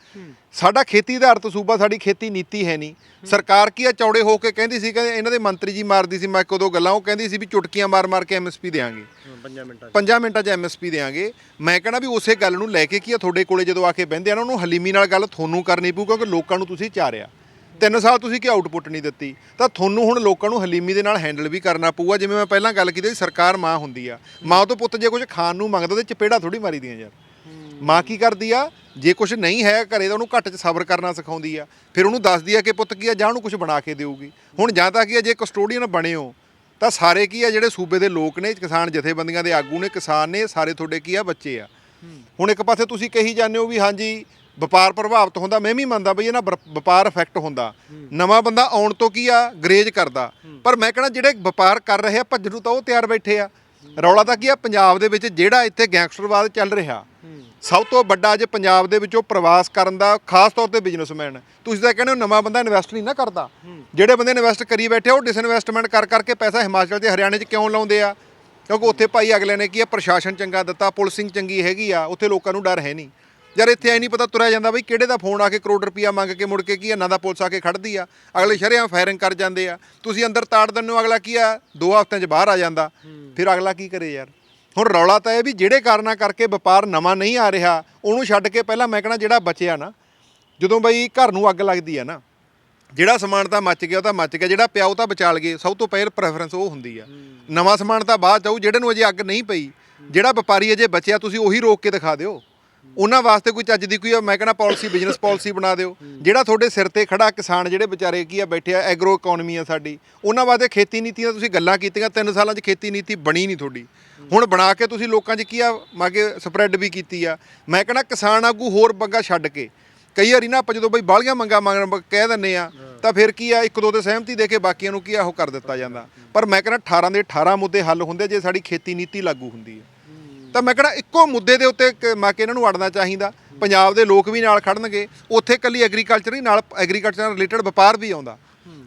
ਸਾਡਾ ਖੇਤੀ ਆਧਾਰਿਤ ਸੂਬਾ ਸਾਡੀ ਖੇਤੀ ਨੀਤੀ ਹੈ ਨਹੀਂ। ਸਰਕਾਰ ਕੀ ਆ ਚੌੜੇ ਹੋ ਕੇ ਕਹਿੰਦੀ ਸੀ ਕਹਿੰਦੇ ਇਹਨਾਂ ਦੇ ਮੰਤਰੀ ਜੀ ਮਾਰਦੀ ਸੀ ਮੈਂ ਇੱਕ ਉਦੋਂ ਗੱਲਾਂ ਉਹ ਕਹਿੰਦੀ ਸੀ ਵੀ ਚੁਟਕੀਆਂ ਮਾਰ-ਮਾਰ ਕੇ ਐਮਐਸਪੀ ਦੇਾਂਗੇ 5 ਮਿੰਟਾਂ 5 ਮਿੰਟਾਂ 'ਚ ਐਮਐਸਪੀ ਦੇਾਂਗੇ ਮੈਂ ਕਹਣਾ ਵੀ ਉਸੇ ਗੱਲ ਨੂੰ ਲੈ ਕੇ ਕੀ ਆ ਤੁਹਾਡੇ ਕੋਲੇ ਜਦੋਂ ਆ ਕੇ ਬਹਿੰਦੇ ਆ ਨਾ ਉਹਨੂੰ ਹਲੀਮੀ ਨਾਲ ਗੱਲ ਤੁਹਾਨੂੰ ਕਰਨੀ ਪਊ ਕਿਉਂਕਿ ਲੋਕਾਂ ਨੂੰ ਤੁਸੀਂ ਚਾਰਿਆ। ਤਿੰਨ ਸਾਲ ਤੁਸੀਂ ਕੀ ਆਊਟਪੁੱਟ ਨਹੀਂ ਦਿੱਤੀ? ਤਾਂ ਤੁਹਾਨੂੰ ਹੁਣ ਲੋਕਾਂ ਨੂੰ ਹਲੀਮੀ ਦੇ ਨਾਲ ਹੈਂਡਲ ਵੀ ਕਰਨਾ ਪਊਗਾ ਜਿਵੇਂ ਮੈਂ ਪਹਿਲਾਂ ਗੱਲ ਕੀਤੀ ਸੀ ਸਰਕਾਰ ਮਾਂ ਹੁੰਦੀ ਆ। ਮਾਂ ਤੋਂ ਪੁੱਤ ਜੇ ਕੁਝ ਖਾਣ ਨੂੰ ਮੰਗਦਾ ਤੇ ਚਪੇੜਾ ਥੋੜੀ ਮਾਰੀ ਦੀਆਂ ਯਾਰ। ਮਾਂ ਕੀ ਕਰਦੀ ਆ? ਜੇ ਕੁਝ ਨਹੀਂ ਹੈ ਘਰੇ ਤਾਂ ਉਹਨੂੰ ਘੱਟ 'ਚ ਸਬਰ ਕਰਨਾ ਸਿਖਾਉਂਦੀ ਆ। ਫਿਰ ਉਹਨੂੰ ਦੱਸਦੀ ਆ ਕਿ ਪੁੱਤ ਕੀ ਆ, ਜਾਂ ਉਹਨੂੰ ਕੁਝ ਬਣਾ ਕੇ ਦੇਊਗੀ। ਹੁਣ ਜਾਂ ਤਾਂ ਕੀ ਆ, ਜੇ ਕਸਟੋਡੀਅਨ ਬਣੇ ਹੋ, ਤਾਂ ਸਾਰੇ ਕੀ ਆ, ਜਿਹੜੇ ਸੂਬੇ ਦੇ ਲੋਕ ਨੇ, ਕਿਸਾਨ ਜਥੇਬੰਦੀਆਂ ਦੇ ਆਗੂ ਨੇ, ਕਿਸਾਨ ਨੇ, ਸਾਰੇ ਤੁਹਾਡੇ ਕੀ ਆ, ਬੱਚੇ ਆ। ਹੁਣ ਇੱਕ ਪਾਸੇ ਤੁਸੀਂ ਕਹੀ ਜਾਂਦੇ ਹੋ ਵੀ ਹਾਂਜੀ, ਵਪਾਰ ਪ੍ਰਭਾਵਿਤ ਹੁੰਦਾ, ਮੈਂ ਵੀ ਮੰਨਦਾ ਬਈ ਇਹਨਾਂ ਵਰ- ਵਪਾਰ ਇਫੈਕਟ ਹੁੰਦਾ। ਨਵਾਂ ਬੰਦਾ ਆਉਣ ਤੋਂ ਕੀ ਆ, ਗਰੇਜ ਕਰਦਾ। ਪਰ ਮੈਂ ਕਹਣਾ ਜਿਹੜੇ ਵਪਾਰ ਕਰ ਰਹੇ ਆ ਭੱਜਣ ਨੂੰ ਤਾਂ ਉਹ ਤਿਆਰ ਬੈਠੇ ਆ। ਰੌਲਾ ਤਾਂ ਕੀ ਆ, ਪੰਜਾਬ ਦੇ ਵਿੱਚ ਜਿਹੜਾ ਇੱਥੇ ਗੈਂਗਸਟਰਵਾਦ ਚੱਲ ਰਿਹਾ ਸਭ ਤੋਂ ਵੱਡਾ ਅੱਜ ਪੰਜਾਬ ਦੇ ਵਿੱਚੋਂ ਪ੍ਰਵਾਸ ਕਰਨ ਦਾ ਖਾਸ ਤੌਰ ਤੇ ਬਿਜ਼ਨਸਮੈਨ ਤੁਸੀਂ ਤਾਂ ਕਹਿੰਦੇ ਹੋ ਨਵਾਂ ਬੰਦਾ ਇਨਵੈਸਟ ਨਹੀਂ ਨਾ ਕਰਦਾ। ਜਿਹੜੇ ਬੰਦੇ ਇਨਵੈਸਟ ਕਰੀ ਬੈਠੇ ਆ, ਉਹ ਡਿਸਇਨਵੈਸਟਮੈਂਟ ਕਰ ਕਰਕੇ ਪੈਸਾ ਹਿਮਾਚਲ ਤੇ ਹਰਿਆਣੇ 'ਚ ਕਿਉਂ ਲਾਉਂਦੇ ਆ? ਕਿਉਂਕਿ ਉੱਥੇ ਭਾਈ ਅਗਲੇ ਨੇ ਕੀ ਆ ਪ੍ਰਸ਼ਾਸਨ ਚੰਗਾ ਦਿੱਤਾ ਪੁਲਿਸਿੰਗ ਚੰਗੀ ਹੈਗੀ ਆ ਉੱਥੇ ਲੋਕਾਂ ਨੂੰ ਡਰ ਹੈ ਨਹੀਂ। ਯਾਰ ਇੱਥੇ ਐ ਨਹੀਂ ਪਤਾ ਤੁਰਿਆ ਜਾਂਦਾ ਬਈ ਕਿਹੜੇ ਦਾ ਫੋਨ ਆ ਕੇ ਕਰੋੜ ਰੁਪਇਆ ਮੰਗ ਕੇ ਮੁੜ ਕੇ ਕੀ ਆ ਨਾ ਦਾ ਪੁਲਿਸ ਆ ਕੇ ਖੜਦੀ ਆ। ਅਗਲੇ ਸ਼ਰਿਆਂ ਫਾਇਰਿੰਗ ਕਰ ਜਾਂਦੇ ਆ। ਤੁਸੀਂ ਅੰਦਰ ਤਾੜ ਦਿੰਦੇ ਹੋ ਅਗਲਾ ਕੀ ਆ ਦੋ ਹਫ਼ਤਿਆਂ 'ਚ ਬਾਹਰ ਆ ਜਾਂਦਾ। ਫਿਰ ਅਗਲਾ ਕੀ ਕਰੇ ਯਾਰ? ਹੁਣ ਰੌਲਾ ਤਾਂ ਇਹ ਵੀ ਜਿਹੜੇ ਕਾਰਨਾਂ ਕਰਕੇ ਵਪਾਰ ਨਵਾਂ ਨਹੀਂ ਆ ਰਿਹਾ ਉਹਨੂੰ ਛੱਡ ਕੇ ਪਹਿਲਾਂ ਮੈਂ ਕਹਣਾ ਜਿਹੜਾ ਬਚਿਆ ਨਾ ਜਦੋਂ ਬਈ ਘਰ ਨੂੰ ਅੱਗ ਲੱਗਦੀ ਆ ਨਾ ਜਿਹੜਾ ਸਮਾਨ ਤਾਂ ਮੱਚ ਗਿਆ ਉਹ ਤਾਂ ਮੱਚ ਗਿਆ ਜਿਹੜਾ ਪਿਆ ਉਹ ਤਾਂ ਬਚਾਲ ਗਏ ਸਭ ਤੋਂ ਪਹਿਲ ਪ੍ਰੈਫਰੈਂਸ ਉਹ ਹੁੰਦੀ ਆ। ਨਵਾਂ ਸਮਾਨ ਤਾਂ ਬਾਅਦ ਚਾਹੂ ਜਿਹੜੇ ਨੂੰ ਅਜੇ ਅੱਗ ਨਹੀਂ ਪਈ ਜਿਹੜਾ ਵਪਾਰੀ ਅਜੇ ਬਚਿਆ ਤੁਸੀਂ ਉਹੀ ਰੋਕ ਕੇ ਦਿਖਾ ਦਿਓ। ਉਹਨਾਂ ਵਾਸਤੇ ਕੋਈ ਚੱਜ ਦੀ ਕੋਈ ਮੈਂ ਕਹਿੰਦਾ ਪਾਲਿਸੀ ਬਿਜ਼ਨਸ ਪਾਲਿਸੀ ਬਣਾ ਦਿਓ। ਜਿਹੜਾ ਤੁਹਾਡੇ ਸਿਰ ਤੇ ਖੜਾ ਕਿਸਾਨ ਜਿਹੜੇ ਵਿਚਾਰੇ ਕੀ ਆ, ਬੈਠੇ ਆ ਐਗਰੋ ਇਕਨੋਮੀ ਆ ਸਾਡੀ, ਉਹਨਾਂ ਵਾਸਤੇ ਖੇਤੀ ਨੀਤੀ ਦਾ ਤੁਸੀਂ ਗੱਲਾਂ ਕੀਤੀਆਂ, ਤਿੰਨ ਸਾਲਾਂ 'ਚ ਖੇਤੀ ਨੀਤੀ ਬਣੀ ਨਹੀਂ ਤੁਹਾਡੀ। ਹੁਣ ਬਣਾ ਕੇ ਤੁਸੀਂ ਲੋਕਾਂ 'ਚ ਕੀ ਆ, ਮਾਗੇ ਸਪਰੈਡ ਵੀ ਕੀਤੀ ਆ। ਮੈਂ ਕਹਿੰਦਾ ਕਿਸਾਨ ਆਗੂ ਹੋਰ ਬੰਗਾ ਛੱਡ ਕੇ, ਕਈ ਵਾਰੀ ਨਾ ਆਪਾਂ ਜਦੋਂ ਬਈ ਬਾਲੀਆਂ ਮੰਗਾ ਮੰਗਣ ਕਹਿ ਦਿੰਨੇ ਆ, ਤਾਂ ਫਿਰ ਕੀ ਆ ਇੱਕ ਦੋ ਤੇ ਸਹਿਮਤੀ ਦੇ ਕੇ ਬਾਕੀਆਂ ਨੂੰ ਕੀ ਆ, ਉਹ ਕਰ ਦਿੱਤਾ ਜਾਂਦਾ। ਪਰ ਮੈਂ ਕਹਿੰਦਾ 18 ਦੇ 18 ਮੁੱਦੇ ਹੱਲ ਹੁੰਦੇ ਜੇ ਸਾਡੀ ਖੇਤੀ ਨੀਤੀ ਲਾਗੂ ਹੁੰਦੀ ਹੈ ਤਾਂ ਮੈਂ ਕਹਿੰਦਾ ਇੱਕੋ ਮੁੱਦੇ ਦੇ ਉੱਤੇ ਕ- ਮੈਂ ਕਿ ਇਹਨਾਂ ਨੂੰ ਅੜਨਾ ਚਾਹੀਦਾ। ਪੰਜਾਬ ਦੇ ਲੋਕ ਵੀ ਨਾਲ ਖੜਨਗੇ। ਉੱਥੇ ਕੱਲੀ ਐਗਰੀਕਲਚਰ ਹੀ ਨਾਲ ਐਗਰੀਕਲਚਰ ਨਾਲ ਰਿਲੇਟਡ ਵਪਾਰ ਵੀ ਆਉਂਦਾ।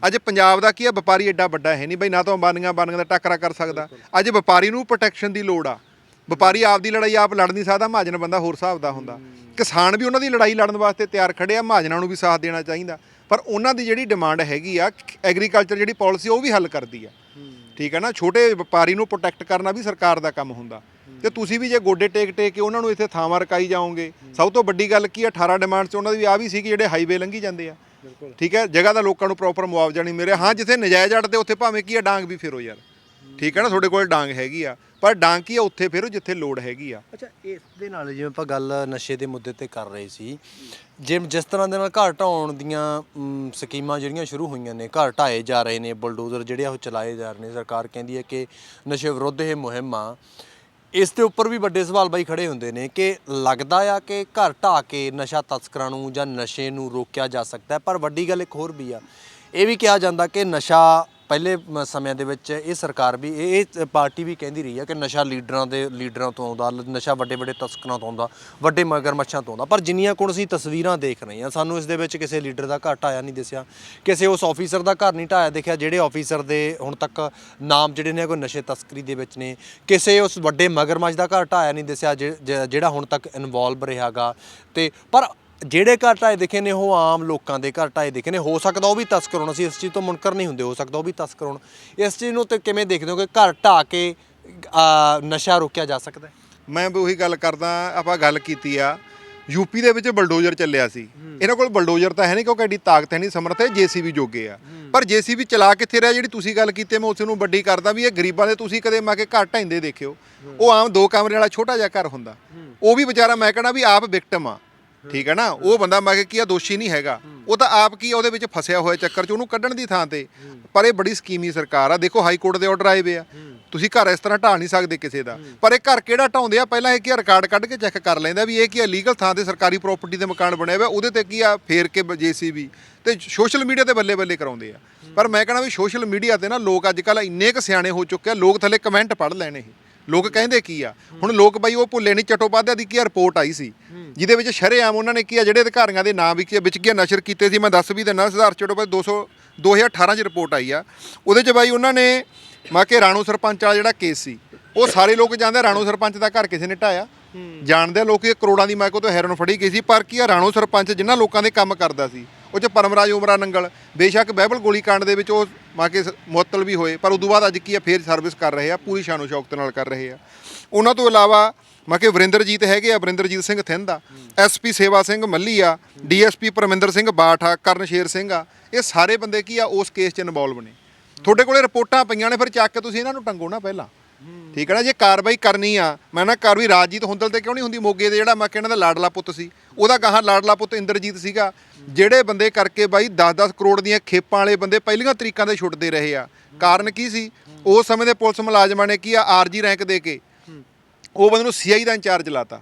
ਅੱਜ ਪੰਜਾਬ ਦਾ ਕੀ ਆ, ਵਪਾਰੀ ਐਡਾ ਵੱਡਾ ਹੈ ਨਹੀਂ ਬਈ, ਨਾ ਤਾਂ ਅੰਬਾਨੀਆਂ ਬਾਨੀਆਂ ਦਾ ਟੱਕਰਾ ਕਰ ਸਕਦਾ। ਅੱਜ ਵਪਾਰੀ ਨੂੰ ਪ੍ਰੋਟੈਕਸ਼ਨ ਦੀ ਲੋੜ ਆ। ਵਪਾਰੀ ਆਪਦੀ ਲੜਾਈ ਆਪ ਲੜ ਨਹੀਂ ਸਕਦਾ, ਮਹਾਜਨ ਬੰਦਾ ਹੋਰ ਹਿਸਾਬ ਦਾ ਹੁੰਦਾ। ਕਿਸਾਨ ਵੀ ਉਹਨਾਂ ਦੀ ਲੜਾਈ ਲੜਨ ਵਾਸਤੇ ਤਿਆਰ ਖੜੇ ਆ, ਮਹਾਜਨਾਂ ਨੂੰ ਵੀ ਸਾਥ ਦੇਣਾ ਚਾਹੀਦਾ। ਪਰ ਉਹਨਾਂ ਦੀ ਜਿਹੜੀ ਡਿਮਾਂਡ ਹੈਗੀ ਆ ਐਗਰੀਕਲਚਰ ਜਿਹੜੀ ਪਾਲਿਸੀ ਉਹ ਵੀ ਹੱਲ ਕਰਦੀ ਆ। ਠੀਕ ਹੈ ਨਾ? ਛੋਟੇ ਵਪਾਰੀ ਨੂੰ ਪ੍ਰੋਟੈਕਟ ਕਰਨਾ ਵੀ ਸਰਕਾਰ ਦਾ ਕੰਮ ਹੁੰਦਾ। ਤੇ ਤੁਸੀਂ ਵੀ ਜੇ ਗੋਡੇ ਟੇਕ ਟੇਕ ਕੇ ਉਹਨਾਂ ਨੂੰ ਇੱਥੇ ਥਾਵਾਂ ਰਕਾਈ ਜਾਓਗੇ ਸਭ ਤੋਂ ਵੱਡੀ ਗੱਲ ਕੀ ਆ 18 ਡਿਮਾਂਡ ਚ ਉਹਨਾਂ ਦੀ ਵੀ ਆ ਵੀ ਸੀ ਕਿ ਜਿਹੜੇ ਹਾਈਵੇ ਲੰਘੀ ਜਾਂਦੇ ਆ। ਠੀਕ ਹੈ ਜਗ੍ਹਾ ਦਾ ਲੋਕਾਂ ਨੂੰ ਪ੍ਰੋਪਰ ਮੁਆਵਜ਼ਾ ਨਹੀਂ ਮਿਲ ਰਿਹਾ ਹਾਂ ਜਿੱਥੇ ਨਜਾਇਜ਼ ਅੜਦੇ ਉੱਥੇ ਭਾਵੇਂ ਕੀ ਆ ਡਾਂਗ ਵੀ ਫਿਰੋ ਯਾਰ। ਠੀਕ ਹੈ ਨਾ ਤੁਹਾਡੇ ਕੋਲ ਡਾਂਗ ਹੈਗੀ ਆ ਪਰ ਡਾਂਗ ਕੀ ਆ ਉੱਥੇ ਫਿਰੋ ਜਿੱਥੇ ਲੋੜ ਹੈਗੀ ਆ। ਅੱਛਾ ਇਸ ਦੇ ਨਾਲ ਜਿਵੇਂ ਆਪਾਂ ਗੱਲ ਨਸ਼ੇ ਦੇ ਮੁੱਦੇ ਤੇ ਕਰ ਰਹੇ ਸੀ ਜਿਵੇਂ ਜਿਸ ਤਰ੍ਹਾਂ ਦੇ ਨਾਲ ਘਰ ਢਾਉਣ ਦੀਆਂ ਸਕੀਮਾਂ ਜਿਹੜੀਆਂ ਸ਼ੁਰੂ ਹੋਈਆਂ ਨੇ ਘਰ ਢਾਏ ਜਾ ਰਹੇ ਨੇ ਬੁਲਡੋਜ਼ਰ ਜਿਹੜੇ ਆ ਉਹ ਚਲਾਏ ਜਾ ਰਹੇ ਨੇ ਸਰਕਾਰ ਕਹਿੰਦੀ ਹੈ ਕਿ ਨਸ਼ੇ ਵਿਰੁੱਧ ਇਹ ਮੁਹਿੰਮ ਆ। ਇਸ ਦੇ ਉੱਪਰ ਵੀ ਵੱਡੇ ਸਵਾਲ ਬਾਈ ਖੜੇ ਹੁੰਦੇ ਨੇ ਕਿ ਲੱਗਦਾ ਆ ਕਿ ਘਰ ਢਾ ਕੇ ਨਸ਼ਾ ਤਸਕਰਾਂ ਨੂੰ ਜਾਂ ਨਸ਼ੇ ਨੂੰ ਰੋਕਿਆ ਜਾ ਸਕਦਾ ਪਰ ਵੱਡੀ ਗੱਲ ਇੱਕ ਹੋਰ ਵੀ ਆ। ਇਹ ਵੀ ਕਿਹਾ ਜਾਂਦਾ ਕਿ ਨਸ਼ਾ ਪਹਿਲੇ ਮ- ਸਮਿਆਂ ਦੇ ਵਿੱਚ ਇਹ ਸਰਕਾਰ ਵੀ, ਇਹ ਇਹ ਪਾਰਟੀ ਵੀ ਕਹਿੰਦੀ ਰਹੀ ਹੈ ਕਿ ਨਸ਼ਾ ਲੀਡਰਾਂ ਦੇ, ਲੀਡਰਾਂ ਤੋਂ ਆਉਂਦਾ, ਲ- ਨਸ਼ਾ ਵੱਡੇ ਵੱਡੇ ਤਸਕਰਾਂ ਤੋਂ ਆਉਂਦਾ, ਵੱਡੇ ਮਗਰਮੱਛਾਂ ਤੋਂ ਆਉਂਦਾ। ਪਰ ਜਿੰਨੀਆਂ ਕੁਣ ਅਸੀਂ ਤਸਵੀਰਾਂ ਦੇਖ ਰਹੇ ਹਾਂ, ਸਾਨੂੰ ਇਸ ਦੇ ਵਿੱਚ ਕਿਸੇ ਲੀਡਰ ਦਾ ਘਰ ਢਾਇਆ ਨਹੀਂ ਦਿਸਿਆ, ਕਿਸੇ ਉਸ ਆਫੀਸਰ ਦਾ ਘਰ ਨਹੀਂ ਢਾਇਆ ਦੇਖਿਆ, ਜਿਹੜੇ ਆਫੀਸਰ ਦੇ ਹੁਣ ਤੱਕ ਨਾਮ ਜਿਹੜੇ ਨੇ ਕੋਈ ਨਸ਼ੇ ਤਸਕਰੀ ਦੇ ਵਿੱਚ ਨੇ, ਕਿਸੇ ਉਸ ਵੱਡੇ ਮਗਰਮੱਛ ਦਾ ਘਰ ਢਾਇਆ ਨਹੀਂ ਦਿਸਿਆ, ਜਿ- ਜਿ- ਜਿਹੜਾ ਹੁਣ ਤੱਕ ਇਨਵੋਲਵ ਰਿਹਾਗਾ ਤੇ, ਪਰ ਜਿਹੜੇ ਘਰ ਢਾਏ ਦਿਖੇ ਨੇ ਉਹ ਆਮ ਲੋਕਾਂ ਦੇ ਘਰ ਢਾਏ ਦਿਖੇ ਨੇ। ਹੋ ਸਕਦਾ ਉਹ ਵੀ ਤਸਕਰ ਹੋਣ। ਅਸੀਂ ਇਸ ਚੀਜ਼ ਤੋਂ ਮੁਨਕਰ ਨਹੀਂ ਹੁੰਦੇ। ਹੋ ਸਕਦਾ ਉਹ ਵੀ ਤਸਕਰ ਹੋਣ। ਇਸ ਚੀਜ਼ ਨੂੰ ਤੇ ਕਿਵੇਂ ਦੇਖਦੇ ਹੋ ਕਿ ਘਰ ਢਾ ਕੇ ਨਸ਼ਾ ਰੋਕਿਆ ਜਾ ਸਕਦਾ ਮੈਂ ਵੀ ਉਹੀ ਗੱਲ ਕਰਦਾ ਆਪਾਂ ਗੱਲ ਕੀਤੀ ਆ। ਯੂਪੀ ਦੇ ਵਿੱਚ ਬਲਡੋਜ਼ਰ ਚੱਲਿਆ ਸੀ। ਇਹਨਾਂ ਕੋਲ ਬਲਡੋਜ਼ਰ ਤਾਂ ਹੈ ਨਹੀਂ ਕਿਉਂਕਿ ਐਡੀ ਤਾਕਤ ਹੈ ਨਹੀਂ ਸਮਰਥ ਹੈ। ਜੀਸੀਬੀ ਜੋਗੇ ਆ। ਪਰ ਜੀਸੀਬੀ ਚਲਾ ਕਿੱਥੇ ਰਿਹਾ? ਜਿਹੜੀ ਤੁਸੀਂ ਗੱਲ ਕੀਤੀ ਹੈ, ਮੈਂ ਉਸ ਨੂੰ ਵੱਡੀ ਕਰਦਾ ਵੀ ਇਹ ਗਰੀਬਾਂ ਦੇ ਤੁਸੀਂ ਕਦੇ ਮਾ ਕੇ ਘਰ ਢਾਈਂਦੇ ਦੇਖਿਓ। ਉਹ ਆਮ ਦੋ ਕਮਰੇ ਵਾਲਾ ਛੋਟਾ ਜਿਹਾ ਘਰ ਹੁੰਦਾ। ਉਹ ਵੀ ਵਿਚਾਰਾ ਮੈਂ ਕਹਣਾ ਵੀ ਆਪ ਵਿਕਟਮ ਆ। ਠੀਕ ਹੈ ਨਾ? ਉਹ ਬੰਦਾ ਮੈਂ ਕਿਹਾ ਕੀ ਆ ਦੋਸ਼ੀ ਨਹੀਂ ਹੈਗਾ। ਉਹ ਤਾਂ ਆਪ ਕੀ ਉਹਦੇ ਵਿੱਚ ਫਸਿਆ ਹੋਇਆ ਚੱਕਰ 'ਚ, ਉਹਨੂੰ ਕੱਢਣ ਦੀ ਥਾਂ ਤੇ। ਪਰ ਇਹ ਬੜੀ ਸਕੀਮੀ ਸਰਕਾਰ ਆ। ਦੇਖੋ ਹਾਈ ਕੋਰਟ ਦੇ ਆਰਡਰ ਆਏ ਵੇ ਆ। ਤੁਸੀਂ ਘਰ ਇਸ ਤਰ੍ਹਾਂ ਢਾਹ ਨਹੀਂ ਸਕਦੇ ਕਿਸੇ ਦਾ। ਪਰ ਇਹ ਘਰ ਕਿਹੜਾ ਢਾਉਂਦੇ ਆ? ਪਹਿਲਾਂ ਇਹ ਕੀ ਰਿਕਾਰਡ ਕੱਢ ਕੇ ਚੈੱਕ ਕਰ ਲੈਂਦਾ ਵੀ ਇਹ ਕੀ ਲੀਗਲ ਥਾਂ ਤੇ ਸਰਕਾਰੀ ਪ੍ਰਾਪਰਟੀ ਦੇ ਮਕਾਨ ਬਣਿਆ ਹੋਇਆ। ਉਹਦੇ ਤੇ ਕੀ ਆ? ਫੇਰ ਕੇ ਜੀਸੀਬੀ ਤੇ ਸੋਸ਼ਲ ਮੀਡੀਆ ਤੇ ਬੱਲੇ ਬੱਲੇ ਕਰਾਉਂਦੇ ਆ। ਪਰ ਮੈਂ ਕਹਣਾ ਵੀ ਸੋਸ਼ਲ ਮੀਡੀਆ ਤੇ ਨਾ ਲੋਕ ਅੱਜ ਕੱਲ ਇੰਨੇ ਕ ਸਿਆਣੇ ਹੋ ਚੁੱਕੇ ਆ। ਲੋਕ ਥੱਲੇ ਕਮੈਂਟ ਪੜ੍ਹ ਲੈਣੇ ਇਹ। ਲੋਕ ਕਹਿੰਦੇ ਕੀ ਆ? ਹੁਣ ਲੋਕ ਬਾਈ ਉਹ ਭੁੱਲੇ ਨਹੀਂ ਚਟੋਪਾਧਿਆ ਦੀ ਕੀ ਰਿਪੋਰਟ ਆਈ ਸੀ। ਜਿਹਦੇ ਵਿੱਚ ਸ਼ਰੇਆਮ ਉਹਨਾਂ ਨੇ ਕੀ ਆ ਜਿਹੜੇ ਅਧਿਕਾਰੀਆਂ ਦੇ ਨਾਮ ਵਿੱਚ ਵਿੱਚ ਕੀ ਨਸ਼ਰ ਕੀਤੇ ਸੀ ਮੈਂ ਦੱਸ ਵੀ ਦਿੰਦਾ ਸੁਧਾਰ ਚਟੋਪਾਧਿਆ 200 2018 ਚ ਰਿਪੋਰਟ ਆਈ ਆ। ਉਹਦੇ ਚ ਬਾਈ ਉਹਨਾਂ ਨੇ ਮਾ ਕਿ ਰਾਣੋ ਸਰਪੰਚ ਵਾਲਾ ਜਿਹੜਾ ਕੇਸ ਸੀ ਉਹ ਸਾਰੇ ਲੋਕ ਜਾਣਦੇ ਰਾਣੋ ਸਰਪੰਚ ਦਾ ਘਰ ਕਿਸੇ ਨੇ ਢਾਇਆ। ਜਾਣਦੇ ਲੋਕ ਇਹ ਕਰੋੜਾਂ ਦੀ ਮਾਈਕੋ ਤੋਂ ਹੈਰਨ ਫੜੀ ਗਈ ਸੀ ਪਰ ਕੀ ਆ ਰਾਣੋ ਸਰਪੰਚ ਜਿਨ੍ਹਾਂ ਲੋਕਾਂ ਦੇ ਕੰਮ ਕਰਦਾ ਸੀ ਉਹ ਚ ਪਰਮਰਾਜ ਉਮਰਾ ਨੰਗਲ। ਬੇਸ਼ੱਕ ਬਾਈਬਲ ਗੋਲੀ ਕਾਂਡ ਦੇ ਵਿੱਚ ਉਹ ਮਾ ਕੇ ਸ- ਮੁਅੱਤਲ ਵੀ ਹੋਏ, ਪਰ ਉਦੋਂ ਬਾਅਦ ਅੱਜ ਕੀ ਆ, ਫੇਰ ਸਰਵਿਸ ਕਰ ਰਹੇ ਆ, ਪੂਰੀ ਸ਼ਾਨੋ ਸ਼ੌਕਤ ਨਾਲ ਕਰ ਰਹੇ ਆ। ਉਹਨਾਂ ਤੋਂ ਇਲਾਵਾ ਮਾ ਕਿ ਵਰਿੰਦਰਜੀਤ ਹੈਗੇ ਆ, ਵਰਿੰਦਰਜੀਤ ਸਿੰਘ ਥਿੰਦ ਆ ਐਸਪੀ ਸੇਵਾ ਸਿੰਘ ਮੱਲੀ ਆ ਡੀਐਸਪੀ ਪਰਮਿੰਦਰ ਸਿੰਘ ਬਾਠ ਆ ਕਰਨ ਸ਼ੇਰ ਸਿੰਘ ਆ, ਇਹ ਸਾਰੇ ਬੰਦੇ ਕੀ ਆ, ਉਸ ਕੇਸ 'ਚ ਇਨਵੋਲਵ ਨੇ। ਤੁਹਾਡੇ ਕੋਲੇ ਰਿਪੋਰਟਾਂ ਪਈਆਂ ਨੇ, ਫਿਰ ਚੱਕ ਕੇ ਤੁਸੀਂ ਇਹਨਾਂ ਨੂੰ ਟੰਗੋ ਨਾ ਪਹਿਲਾਂ। ਠੀਕ ਹੈ ਨਾ, ਜੇ ਕਾਰਵਾਈ ਕਰਨੀ ਆ, ਮੈਂ ਨਾ ਕਾਰਵਾਈ ਰਾਜਜੀਤ ਹੁੰਦਲ ਤੇ ਕਿਉਂ ਨਹੀਂ ਹੁੰਦੀ? ਮੋਗੇ ਦੇ ਜਿਹੜਾ ਮੈਂ ਕਹਿੰਦਾ ਦਾ ਲਾਡਲਾ ਪੁੱਤ ਸੀ, ਉਹਦਾ ਗਾਹਾਂ ਲਾਡਲਾ ਪੁੱਤ ਇੰਦਰਜੀਤ ਸੀਗਾ। ਜਿਹੜੇ ਬੰਦੇ ਕਰਕੇ ਬਾਈ 10-10 ਕਰੋੜ ਦੀਆਂ ਖੇਪਾਂ ਵਾਲੇ ਬੰਦੇ ਪਹਿਲੀਆਂ ਤਰੀਕਾਂ ਦੇ ਛੁੱਟਦੇ ਰਹੇ ਆ। ਕਾਰਨ ਕੀ ਸੀ? ਉਸ ਸਮੇਂ ਦੇ ਪੁਲਿਸ ਮੁਲਾਜ਼ਮਾਂ ਨੇ ਕੀ ਆ, ਆਰਜੀ ਰੈਂਕ ਦੇ ਕੇ ਉਹ ਬੰਦੇ ਨੂੰ ਸੀਆਈ ਦਾ ਇੰਚਾਰਜ ਲਾਤਾ।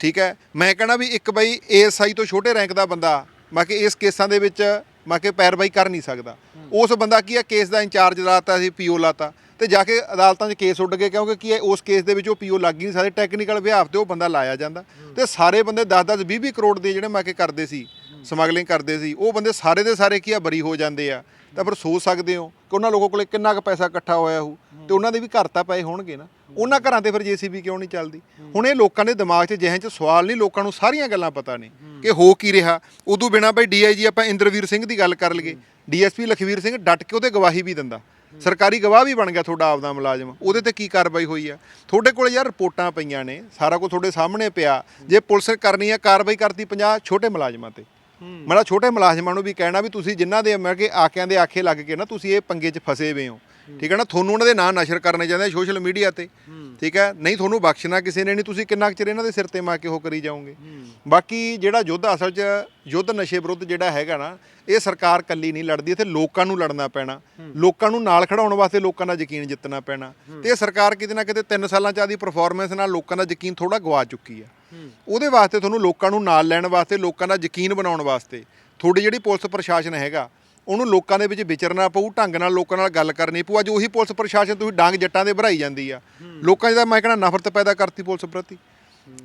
ਠੀਕ ਹੈ? ਮੈਂ ਕਹਣਾ ਵੀ ਇੱਕ ਬਈ ਏਐਸਆਈ ਤੋਂ ਛੋਟੇ ਰੈਂਕ ਦਾ ਬੰਦਾ, ਮੈਂ ਕਿ ਇਸ ਕੇਸਾਂ ਦੇ ਵਿੱਚ ਮੈਂ ਕਿ ਪੈਰਵਾਈ ਕਰ ਨਹੀਂ ਸਕਦਾ। ਉਸ ਬੰਦਾ ਕੀ ਆ, ਕੇਸ ਦਾ ਇੰਚਾਰਜ ਲਾਤਾ ਸੀ, ਪੀਓ ਲਾਤਾ। ਤੇ ਜਾ ਕੇ ਅਦਾਲਤਾਂ 'ਚ ਕੇਸ ਉੱਡ ਗਏ ਕਿਉਂਕਿ ਕੀ ਹੈ ਉਸ ਕੇਸ ਦੇ ਵਿੱਚ ਉਹ ਪੀਓ ਲੱਗ ਹੀ ਨਹੀਂ ਸਕਦੇ ਟੈਕਨੀਕਲ ਵਿਹਾਰ ਤੇ ਉਹ ਬੰਦਾ ਲਾਇਆ ਜਾਂਦਾ। ਤੇ ਸਾਰੇ ਬੰਦੇ 10-10 20-20 ਕਰੋੜ ਦੇ ਜਿਹੜੇ ਮੈਂ ਕਿ ਕਰਦੇ ਸੀ ਸਮਗਲਿੰਗ ਕਰਦੇ ਸੀ ਉਹ ਬੰਦੇ ਸਾਰੇ ਦੇ ਸਾਰੇ ਕੀ ਆ ਬਰੀ ਹੋ ਜਾਂਦੇ ਆ। ਤਾਂ ਫਿਰ ਸੋਚ ਸਕਦੇ ਹੋ ਕਿ ਉਹਨਾਂ ਲੋਕਾਂ ਕੋਲੇ ਕਿੰਨਾ ਕੁ ਪੈਸਾ ਇਕੱਠਾ ਹੋਇਆ ਹੋਊ ਤੇ ਉਹਨਾਂ ਦੇ ਵੀ ਘਰ ਤਾਂ ਪਏ ਹੋਣਗੇ ਨਾ। ਉਹਨਾਂ ਘਰਾਂ ਤੇ ਫਿਰ ਜੀਸੀਬੀ ਕਿਉਂ ਨਹੀਂ ਚੱਲਦੀ? ਹੁਣ ਇਹ ਲੋਕਾਂ ਦੇ ਦਿਮਾਗ 'ਚ ਜਿਹੇ 'ਚ ਸਵਾਲ ਨਹੀਂ ਲੋਕਾਂ ਨੂੰ ਸਾਰੀਆਂ ਗੱਲਾਂ ਪਤਾ ਨੇ ਕਿ ਹੋ ਕੀ ਰਿਹਾ। ਉਦੋਂ ਬਿਨਾ ਬਈ ਡੀਆਈਜੀ ਆਪਾਂ ਇੰਦਰਵੀਰ ਸਿੰਘ ਦੀ ਗੱਲ ਕਰ ਲਈਏ। ਡੀਐਸਪੀ ਲਖਵੀਰ ਸਿੰਘ ਡਟ ਕੇ ਉਹਦੇ ਗਵਾਹੀ ਵੀ ਦਿੰਦਾ। ਸਰਕਾਰੀ ਗਵਾਹ ਵੀ ਬਣ ਗਿਆ ਤੁਹਾਡਾ ਆਪਦਾ ਮੁਲਾਜ਼ਮ। ਉਹਦੇ ਤੇ ਕੀ ਕਾਰਵਾਈ ਹੋਈ ਆ ਤੁਹਾਡੇ ਕੋਲ ਯਾਰ ਰਿਪੋਰਟਾਂ ਪਈਆਂ ਨੇ ਸਾਰਾ ਕੁਝ ਤੁਹਾਡੇ ਸਾਹਮਣੇ ਪਿਆ। ਜੇ ਪੁਲਿਸ ਕਰਨੀ ਆ ਕਾਰਵਾਈ ਕਰਤੀ 50 ਛੋਟੇ ਮੁਲਾਜ਼ਮਾਂ ਤੇ। ਮੇਰਾ ਛੋਟੇ ਮੁਲਾਜ਼ਮਾਂ ਨੂੰ ਵੀ ਕਹਿਣਾ ਵੀ ਤੁਸੀਂ ਜਿਨ੍ਹਾਂ ਦੇ ਮੈਂ ਕਿ ਆਕਿਆਂ ਦੇ ਆਖੇ ਲੱਗ ਕੇ ਨਾ ਤੁਸੀਂ ਇਹ ਪੰਗੇ 'ਚ ਫਸੇ ਹੋਏ ਹੋ। ਠੀਕ ਹੈ ਨਾ? ਤੁਹਾਨੂੰ ਉਹਨਾਂ ਦੇ ਨਾਂ ਨਸ਼ਰ ਕਰਨੇ ਚਾਹੁੰਦੇ ਸੋਸ਼ਲ ਮੀਡੀਆ ਤੇ। ਠੀਕ ਹੈ? ਨਹੀਂ ਤੁਹਾਨੂੰ ਬਖਸ਼ਣਾ ਕਿਸੇ ਨੇ ਨਹੀਂ ਤੁਸੀਂ ਕਿੰਨਾ ਕੁ ਚਿਰ ਇਹਨਾਂ ਦੇ ਸਿਰ ਤੇ ਮਾ ਕੇ ਉਹ ਕਰੀ ਜਾਓਗੇ? ਬਾਕੀ ਜਿਹੜਾ ਯੁੱਧ ਅਸਲ 'ਚ ਯੁੱਧ ਨਸ਼ੇ ਵਿਰੁੱਧ ਜਿਹੜਾ ਹੈਗਾ ਨਾ ਇਹ ਸਰਕਾਰ ਕੱਲੀ ਨਹੀਂ ਲੜਦੀ ਇੱਥੇ ਲੋਕਾਂ ਨੂੰ ਲੜਨਾ ਪੈਣਾ। ਲੋਕਾਂ ਨੂੰ ਨਾਲ ਖੜਾਉਣ ਵਾਸਤੇ ਲੋਕਾਂ ਦਾ ਯਕੀਨ ਜਿੱਤਣਾ ਪੈਣਾ। ਤੇ ਇਹ ਸਰਕਾਰ ਕਿਤੇ ਨਾ ਕਿਤੇ 3 ਸਾਲਾਂ 'ਚ ਆਦੀ ਪਰਫਾਰਮੈਂਸ ਨਾਲ ਲੋਕਾਂ ਦਾ ਯਕੀਨ ਥੋੜਾ ਗਵਾ ਚੁੱਕੀ ਆ। ਉਹਦੇ ਵਾਸਤੇ ਤੁਹਾਨੂੰ ਲੋਕਾਂ ਨੂੰ ਨਾਲ ਲੈਣ ਵਾਸਤੇ ਲੋਕਾਂ ਦਾ ਯਕੀਨ ਬਣਾਉਣ ਵਾਸਤੇ ਤੁਹਾਡੀ ਜਿਹੜੀ ਪੁਲਿਸ ਪ੍ਰਸ਼ਾਸਨ ਹੈਗਾ ਉਹਨੂੰ ਲੋਕਾਂ ਦੇ ਵਿੱਚ ਵਿਚਰਨਾ ਪਊ ਢੰਗ ਨਾਲ ਲੋਕਾਂ ਨਾਲ ਗੱਲ ਕਰਨੀ ਪਊ। ਅੱਜ ਉਹੀ ਪੁਲਿਸ ਪ੍ਰਸ਼ਾਸਨ ਤੁਸੀਂ ਡਾਂਗ ਜੱਟਾਂ ਦੇ ਭਰਾਈ ਜਾਂਦੀ ਆ। ਲੋਕਾਂ 'ਚ ਤਾਂ ਮੈਂ ਕਹਿੰਦਾ ਨਫ਼ਰਤ ਪੈਦਾ ਕਰਤੀ ਪੁਲਿਸ ਪ੍ਰਤੀ।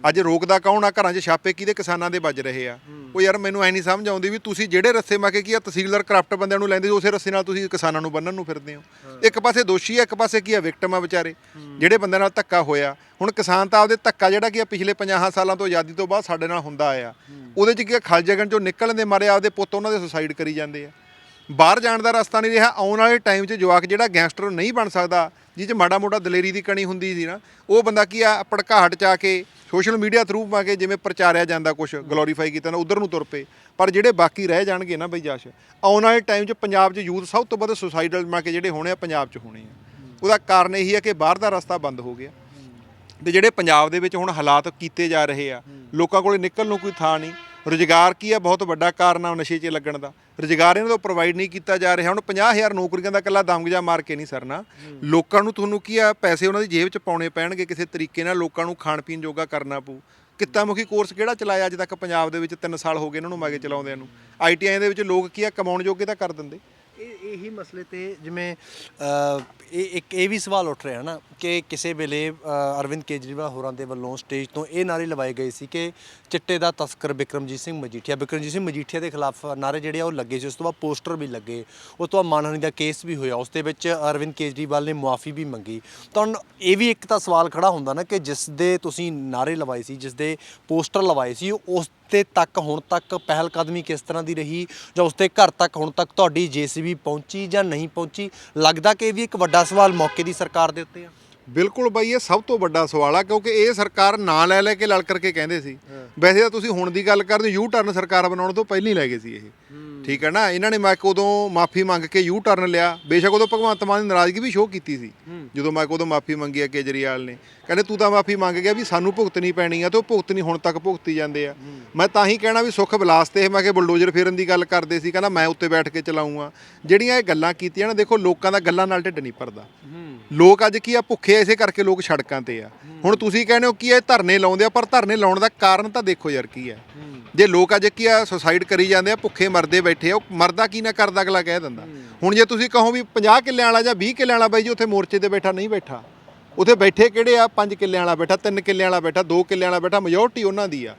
ਅੱਜ ਰੋਕਦਾ ਕੌਣ ਆ? ਘਰਾਂ 'ਚ ਛਾਪੇ ਕਿਹਦੇ? ਕਿਸਾਨਾਂ ਦੇ ਵੱਜ ਰਹੇ ਆ। ਉਹ ਯਾਰ ਮੈਨੂੰ ਐ ਨਹੀਂ ਸਮਝ ਆਉਂਦੀ ਵੀ ਤੁਸੀਂ ਜਿਹੜੇ ਰਸਤੇ ਮਾ ਕੇ ਕੀ ਆ ਤਹਿਸੀਲਦਾਰ ਕਰਪਟ ਬੰਦਿਆਂ ਨੂੰ ਲੈਂਦੇ ਉਸੇ ਰਸਤੇ ਨਾਲ ਤੁਸੀਂ ਕਿਸਾਨਾਂ ਨੂੰ ਬੰਨਣ ਨੂੰ ਫਿਰਦੇ ਹੋ। ਇੱਕ ਪਾਸੇ ਦੋਸ਼ੀ ਆ ਇੱਕ ਪਾਸੇ ਕੀ ਆ ਵਿਕਟਮ ਆ ਵਿਚਾਰੇ। ਜਿਹੜੇ ਬੰਦਿਆਂ ਨਾਲ ਧੱਕਾ ਹੋਇਆ। ਹੁਣ ਕਿਸਾਨ ਤਾਂ ਆਪਦੇ ਧੱਕਾ ਜਿਹੜਾ ਕੀ ਆ ਪਿਛਲੇ 50 ਸਾਲਾਂ ਤੋਂ ਆਜ਼ਾਦੀ ਤੋਂ ਬਾਅਦ ਸਾਡੇ ਨਾਲ ਹੁੰਦਾ ਆਇਆ। ਉਹਦੇ 'ਚ ਕੀ ਖਲ ਜਗਨ ਚੋਂ ਨਿਕਲਣ ਦੇ ਮਾਰੇ ਆਪਦੇ ਪੁੱਤ ਉਹਨਾਂ ਦੇ ਸੁਸਾਈਡ ਕਰੀ ਜਾਂਦੇ ਆ। ਬਾਹਰ ਜਾਣ ਦਾ ਰਸਤਾ ਨਹੀਂ ਰਿਹਾ, ਆਉਣ ਵਾਲੇ ਟਾਈਮ 'ਚ ਜਵਾਕ ਜਿਹੜਾ ਗੈਂਗਸਟਰ ਨਹੀਂ ਬਣ ਸਕਦਾ ਜਿਹ 'ਚ ਮਾੜਾ ਮੋਟਾ ਦਲੇਰੀ ਦੀ ਕਣੀ ਹੁੰਦੀ ਸੀ ਨਾ, ਉਹ ਬੰਦਾ ਕੀ ਆ, ਭੜਕਾਹਟ ਚ ਆ ਕੇ ਸੋਸ਼ਲ ਮੀਡੀਆ ਥਰੂ ਪਾ ਕੇ ਜਿਵੇਂ ਪ੍ਰਚਾਰਿਆ ਜਾਂਦਾ ਕੁਝ ਗਲੋਰੀਫਾਈ ਕੀਤਾ ਨਾ, ਉਧਰ ਨੂੰ ਤੁਰ ਪਏ। ਪਰ ਜਿਹੜੇ ਬਾਕੀ ਰਹਿ ਜਾਣਗੇ ਨਾ ਬਈ ਜਾਸ਼, ਆਉਣ ਵਾਲੇ ਟਾਈਮ 'ਚ ਪੰਜਾਬ 'ਚ ਯੂਥ ਸਭ ਤੋਂ ਵੱਧ ਸੁਸਾਈਡਲ ਬਣ ਕੇ ਜਿਹੜੇ ਹੋਣੇ ਆ, ਪੰਜਾਬ 'ਚ ਹੋਣੇ ਆ। ਉਹਦਾ ਕਾਰਨ ਇਹੀ ਹੈ ਕਿ ਬਾਹਰ ਦਾ ਰਸਤਾ ਬੰਦ ਹੋ ਗਿਆ। ਤੇ ਜਿਹੜੇ ਪੰਜਾਬ ਦੇ ਵਿੱਚ ਹੁਣ ਹਾਲਾਤ ਕੀਤੇ ਜਾ ਰਹੇ ਆ, ਲੋਕਾਂ ਕੋਲੇ ਨਿਕਲਣ ਨੂੰ ਕੋਈ ਥਾਂ ਨਹੀਂ ਰੁਜ਼ਗਾਰ ਕੀ ਆ? ਬਹੁਤ ਵੱਡਾ ਕਾਰਨ ਆ ਨਸ਼ੇ 'ਚ ਲੱਗਣ ਦਾ। ਰੁਜ਼ਗਾਰ ਇਹਨਾਂ ਤੋਂ ਪ੍ਰੋਵਾਈਡ ਨਹੀਂ ਕੀਤਾ ਜਾ ਰਿਹਾ। ਹੁਣ 50000 ਨੌਕਰੀਆਂ ਦਾ ਇਕੱਲਾ ਦਮਗਜਾ ਮਾਰ ਕੇ ਨਹੀਂ ਸਰਨਾ। ਲੋਕਾਂ ਨੂੰ ਤੁਹਾਨੂੰ ਕੀ ਆ? ਪੈਸੇ ਉਹਨਾਂ ਦੀ ਜੇਬ 'ਚ ਪਾਉਣੇ ਪੈਣਗੇ। ਕਿਸੇ ਤਰੀਕੇ ਨਾਲ ਲੋਕਾਂ ਨੂੰ ਖਾਣ ਪੀਣ ਜੋਗਾ ਕਰਨਾ ਪਊ। ਕਿੱਤਾਮੁਖੀ ਕੋਰਸ ਕਿਹੜਾ ਚਲਾਇਆ ਅੱਜ ਤੱਕ ਪੰਜਾਬ ਦੇ ਵਿੱਚ? 3 ਸਾਲ ਹੋ ਗਏ ਇਹਨਾਂ ਨੂੰ ਮਾਗੇ ਚਲਾਉਂਦਿਆਂ ਨੂੰ। ਆਈਟੀਆਈ ਦੇ ਵਿੱਚ ਲੋਕ ਕੀ ਆ? ਕਮਾਉਣ ਜੋਗੇ ਤਾਂ ਕਰ ਦਿੰਦੇ। ਇਹੀ ਮਸਲੇ ਤੇ ਜਿਵੇਂ ਅ, ਇਹ ਇੱਕ ਇਹ ਵੀ ਸਵਾਲ ਉੱਠ ਰਿਹਾ ਨਾ ਕਿ ਕਿਸੇ ਵੇਲੇ ਅ, ਅਰਵਿੰਦ ਕੇਜਰੀਵਾਲ ਹੋਰਾਂ ਦੇ ਵੱਲੋਂ ਸਟੇਜ ਤੋਂ ਇਹ ਨਾਰੇ ਲਵਾਏ ਗਏ ਸੀ ਕਿ ਚਿੱਟੇ ਦਾ ਤਸਕਰ ਬਿਕਰਮਜੀਤ ਸਿੰਘ ਮਜੀਠੀਆ ਬਿਕਰਮਜੀਤ ਸਿੰਘ ਮਜੀਠੀਆ ਦੇ ਖਿਲਾਫ ਨਾਰੇ ਜਿਹੜੇ ਆ ਉਹ ਲੱਗੇ ਸੀ ਉਸ ਤੋਂ ਬਾਅਦ ਪੋਸਟਰ ਵੀ ਲੱਗੇ ਉਸ ਤੋਂ ਬਾਅਦ ਮਾਨਹਾਨੀ ਦਾ ਕੇਸ ਵੀ ਹੋਇਆ ਉਸ ਦੇ ਵਿੱਚ ਅਰਵਿੰਦ ਕੇਜਰੀਵਾਲ ਨੇ ਮੁਆਫੀ ਵੀ ਮੰਗੀ। ਤਾਂ ਹੁਣ ਇਹ ਵੀ ਇੱਕ ਤਾਂ ਸਵਾਲ ਖੜਾ ਹੁੰਦਾ ਨਾ ਕਿ ਜਿਸ ਦੇ ਤੁਸੀਂ ਨਾਰੇ ਲਵਾਏ ਸੀ ਜਿਸ ਦੇ ਪੋਸਟਰ ਲਵਾਏ ਸੀ ਉਸ ਤੇ ਤੱਕ ਹੁਣ ਤੱਕ ਪਹਿਲ ਕਦਮੀ ਕਿਸ ਤਰ੍ਹਾਂ ਦੀ ਰਹੀ ਜਾਂ ਉਸ ਦੇ ਘਰ ਤੱਕ ਹੁਣ ਤੱਕ ਤੁਹਾਡੀ ਜੀਸੀਬੀ ਪਹੁੰਚ ਜਾਂ ਨਹੀਂ ਪਹੁੰਚੀ? ਲੱਗਦਾ ਕਿ ਇਹ ਵੀ ਇੱਕ ਵੱਡਾ ਸਵਾਲ ਮੌਕੇ ਦੀ ਸਰਕਾਰ ਦੇ ਉੱਤੇ ਆ। ਬਿਲਕੁਲ ਬਾਈ ਇਹ ਸਭ ਤੋਂ ਵੱਡਾ ਸਵਾਲ ਆ ਕਿਉਂਕਿ ਇਹ ਸਰਕਾਰ ਨਾਂ ਲੈ ਲੈ ਕੇ ਲੜ ਕਰਕੇ ਕਹਿੰਦੇ ਸੀ। ਵੈਸੇ ਤਾਂ ਤੁਸੀਂ ਹੁਣ ਦੀ ਗੱਲ ਕਰਦੇ ਯੂ ਟਰਨ ਸਰਕਾਰ ਬਣਾਉਣ ਤੋਂ ਪਹਿਲਾਂ ਹੀ ਲੈ ਗਏ ਸੀ ਇਹ। ਠੀਕ ਹੈ ਨਾ? ਇਹਨਾਂ ਨੇ ਮੈਂ ਉਦੋਂ ਮਾਫੀ ਮੰਗ ਕੇ ਯੂ ਟਰਨ ਲਿਆ। ਬੇਸ਼ੱਕ ਉਦੋਂ ਭਗਵੰਤ ਮਾਨ ਦੀ ਨਾਰਾਜ਼ਗੀ ਵੀ ਸ਼ੋਅ ਕੀਤੀ ਸੀ। ਜਦੋਂ ਮੈਂ ਉਦੋਂ ਮਾਫੀ ਮੰਗੀ ਆ ਕੇਜਰੀਵਾਲ ਨੇ। ਕਹਿੰਦੇ ਤੂੰ ਤਾਂ ਮਾਫੀ ਮੰਗ ਗਿਆ ਵੀ ਸਾਨੂੰ ਭੁਗਤਣੀ ਪੈਣੀ ਆ ਤੇ ਉਹ ਭੁਗਤਣੀ ਹੁਣ ਤੱਕ ਭੁਗਤੀ ਜਾਂਦੇ ਆ। ਮੈਂ ਤਾਂ ਹੀ ਕਹਿਣਾ ਵੀ ਸੁੱਖ ਵਿਲਾਸ ਤੇ ਮੈਂ ਕਿ ਬੁਲਡੋਜ਼ਰ ਫੇਰਨ ਦੀ ਗੱਲ ਕਰਦੇ ਸੀ। ਕਹਿੰਦਾ ਮੈਂ ਉੱਤੇ ਬੈਠ ਕੇ ਚਲਾਉਂਗਾ ਜਿਹੜੀਆਂ ਇਹ ਗੱਲਾਂ ਕੀਤੀਆਂ ਨਾ ਦੇਖੋ ਲੋਕਾਂ ਦਾ ਗੱਲਾਂ ਨਾਲ ਢਿੱਡ ਨਹੀਂ ਭਰਦਾ। ਲੋਕ ਅੱਜ ਕੀ ਆ ਭੁੱਖੇ ਆ, ਇਸੇ ਕਰਕੇ ਲੋਕ ਸੜਕਾਂ ਤੇ ਆ। ਹੁਣ ਤੁਸੀਂ ਕਹਿੰਦੇ ਹੋ ਕਿ ਇਹ ਧਰਨੇ ਲਾਉਂਦੇ ਆ ਪਰ ਧਰਨੇ ਲਾਉਣ ਦਾ ਕਾਰਨ ਤਾਂ ਦੇਖੋ ਯਾਰ ਕੀ ਹੈ। ਜੇ ਲੋਕ ਅੱਜ ਕੀ ਆ ਸੁਸਾਈਡ ਕਰੀ ਜਾਂਦੇ ਆ ਭੁੱਖੇ ਮਰਦੇ ਬੈਠੇ ਆ ਉਹ ਮਰਦਾ ਕੀ ਨਾ ਕਰਦਾ ਅਗਲਾ ਕਹਿ ਦਿੰਦਾ। ਹੁਣ ਜੇ ਤੁਸੀਂ ਕਹੋ ਵੀ 50 ਕਿੱਲਿਆਂ ਵਾਲਾ ਜਾਂ 20 ਕਿੱਲਿਆਂ ਵਾਲਾ ਬਾਈ ਜੀ, ਉੱਥੇ ਮੋਰਚੇ ਤੇ ਬੈਠਾ, ਨਹੀਂ ਬੈਠਾ। ਉੱਥੇ ਬੈਠੇ ਕਿਹੜੇ ਆ? 5 ਕਿੱਲਿਆਂ ਵਾਲਾ ਬੈਠਾ 3 ਕਿੱਲਿਆਂ ਵਾਲਾ ਬੈਠਾ 2 ਕਿੱਲਿਆਂ ਵਾਲਾ ਬੈਠਾ ਮੈਜੋਰਟੀ ਉਹਨਾਂ ਦੀ ਆ।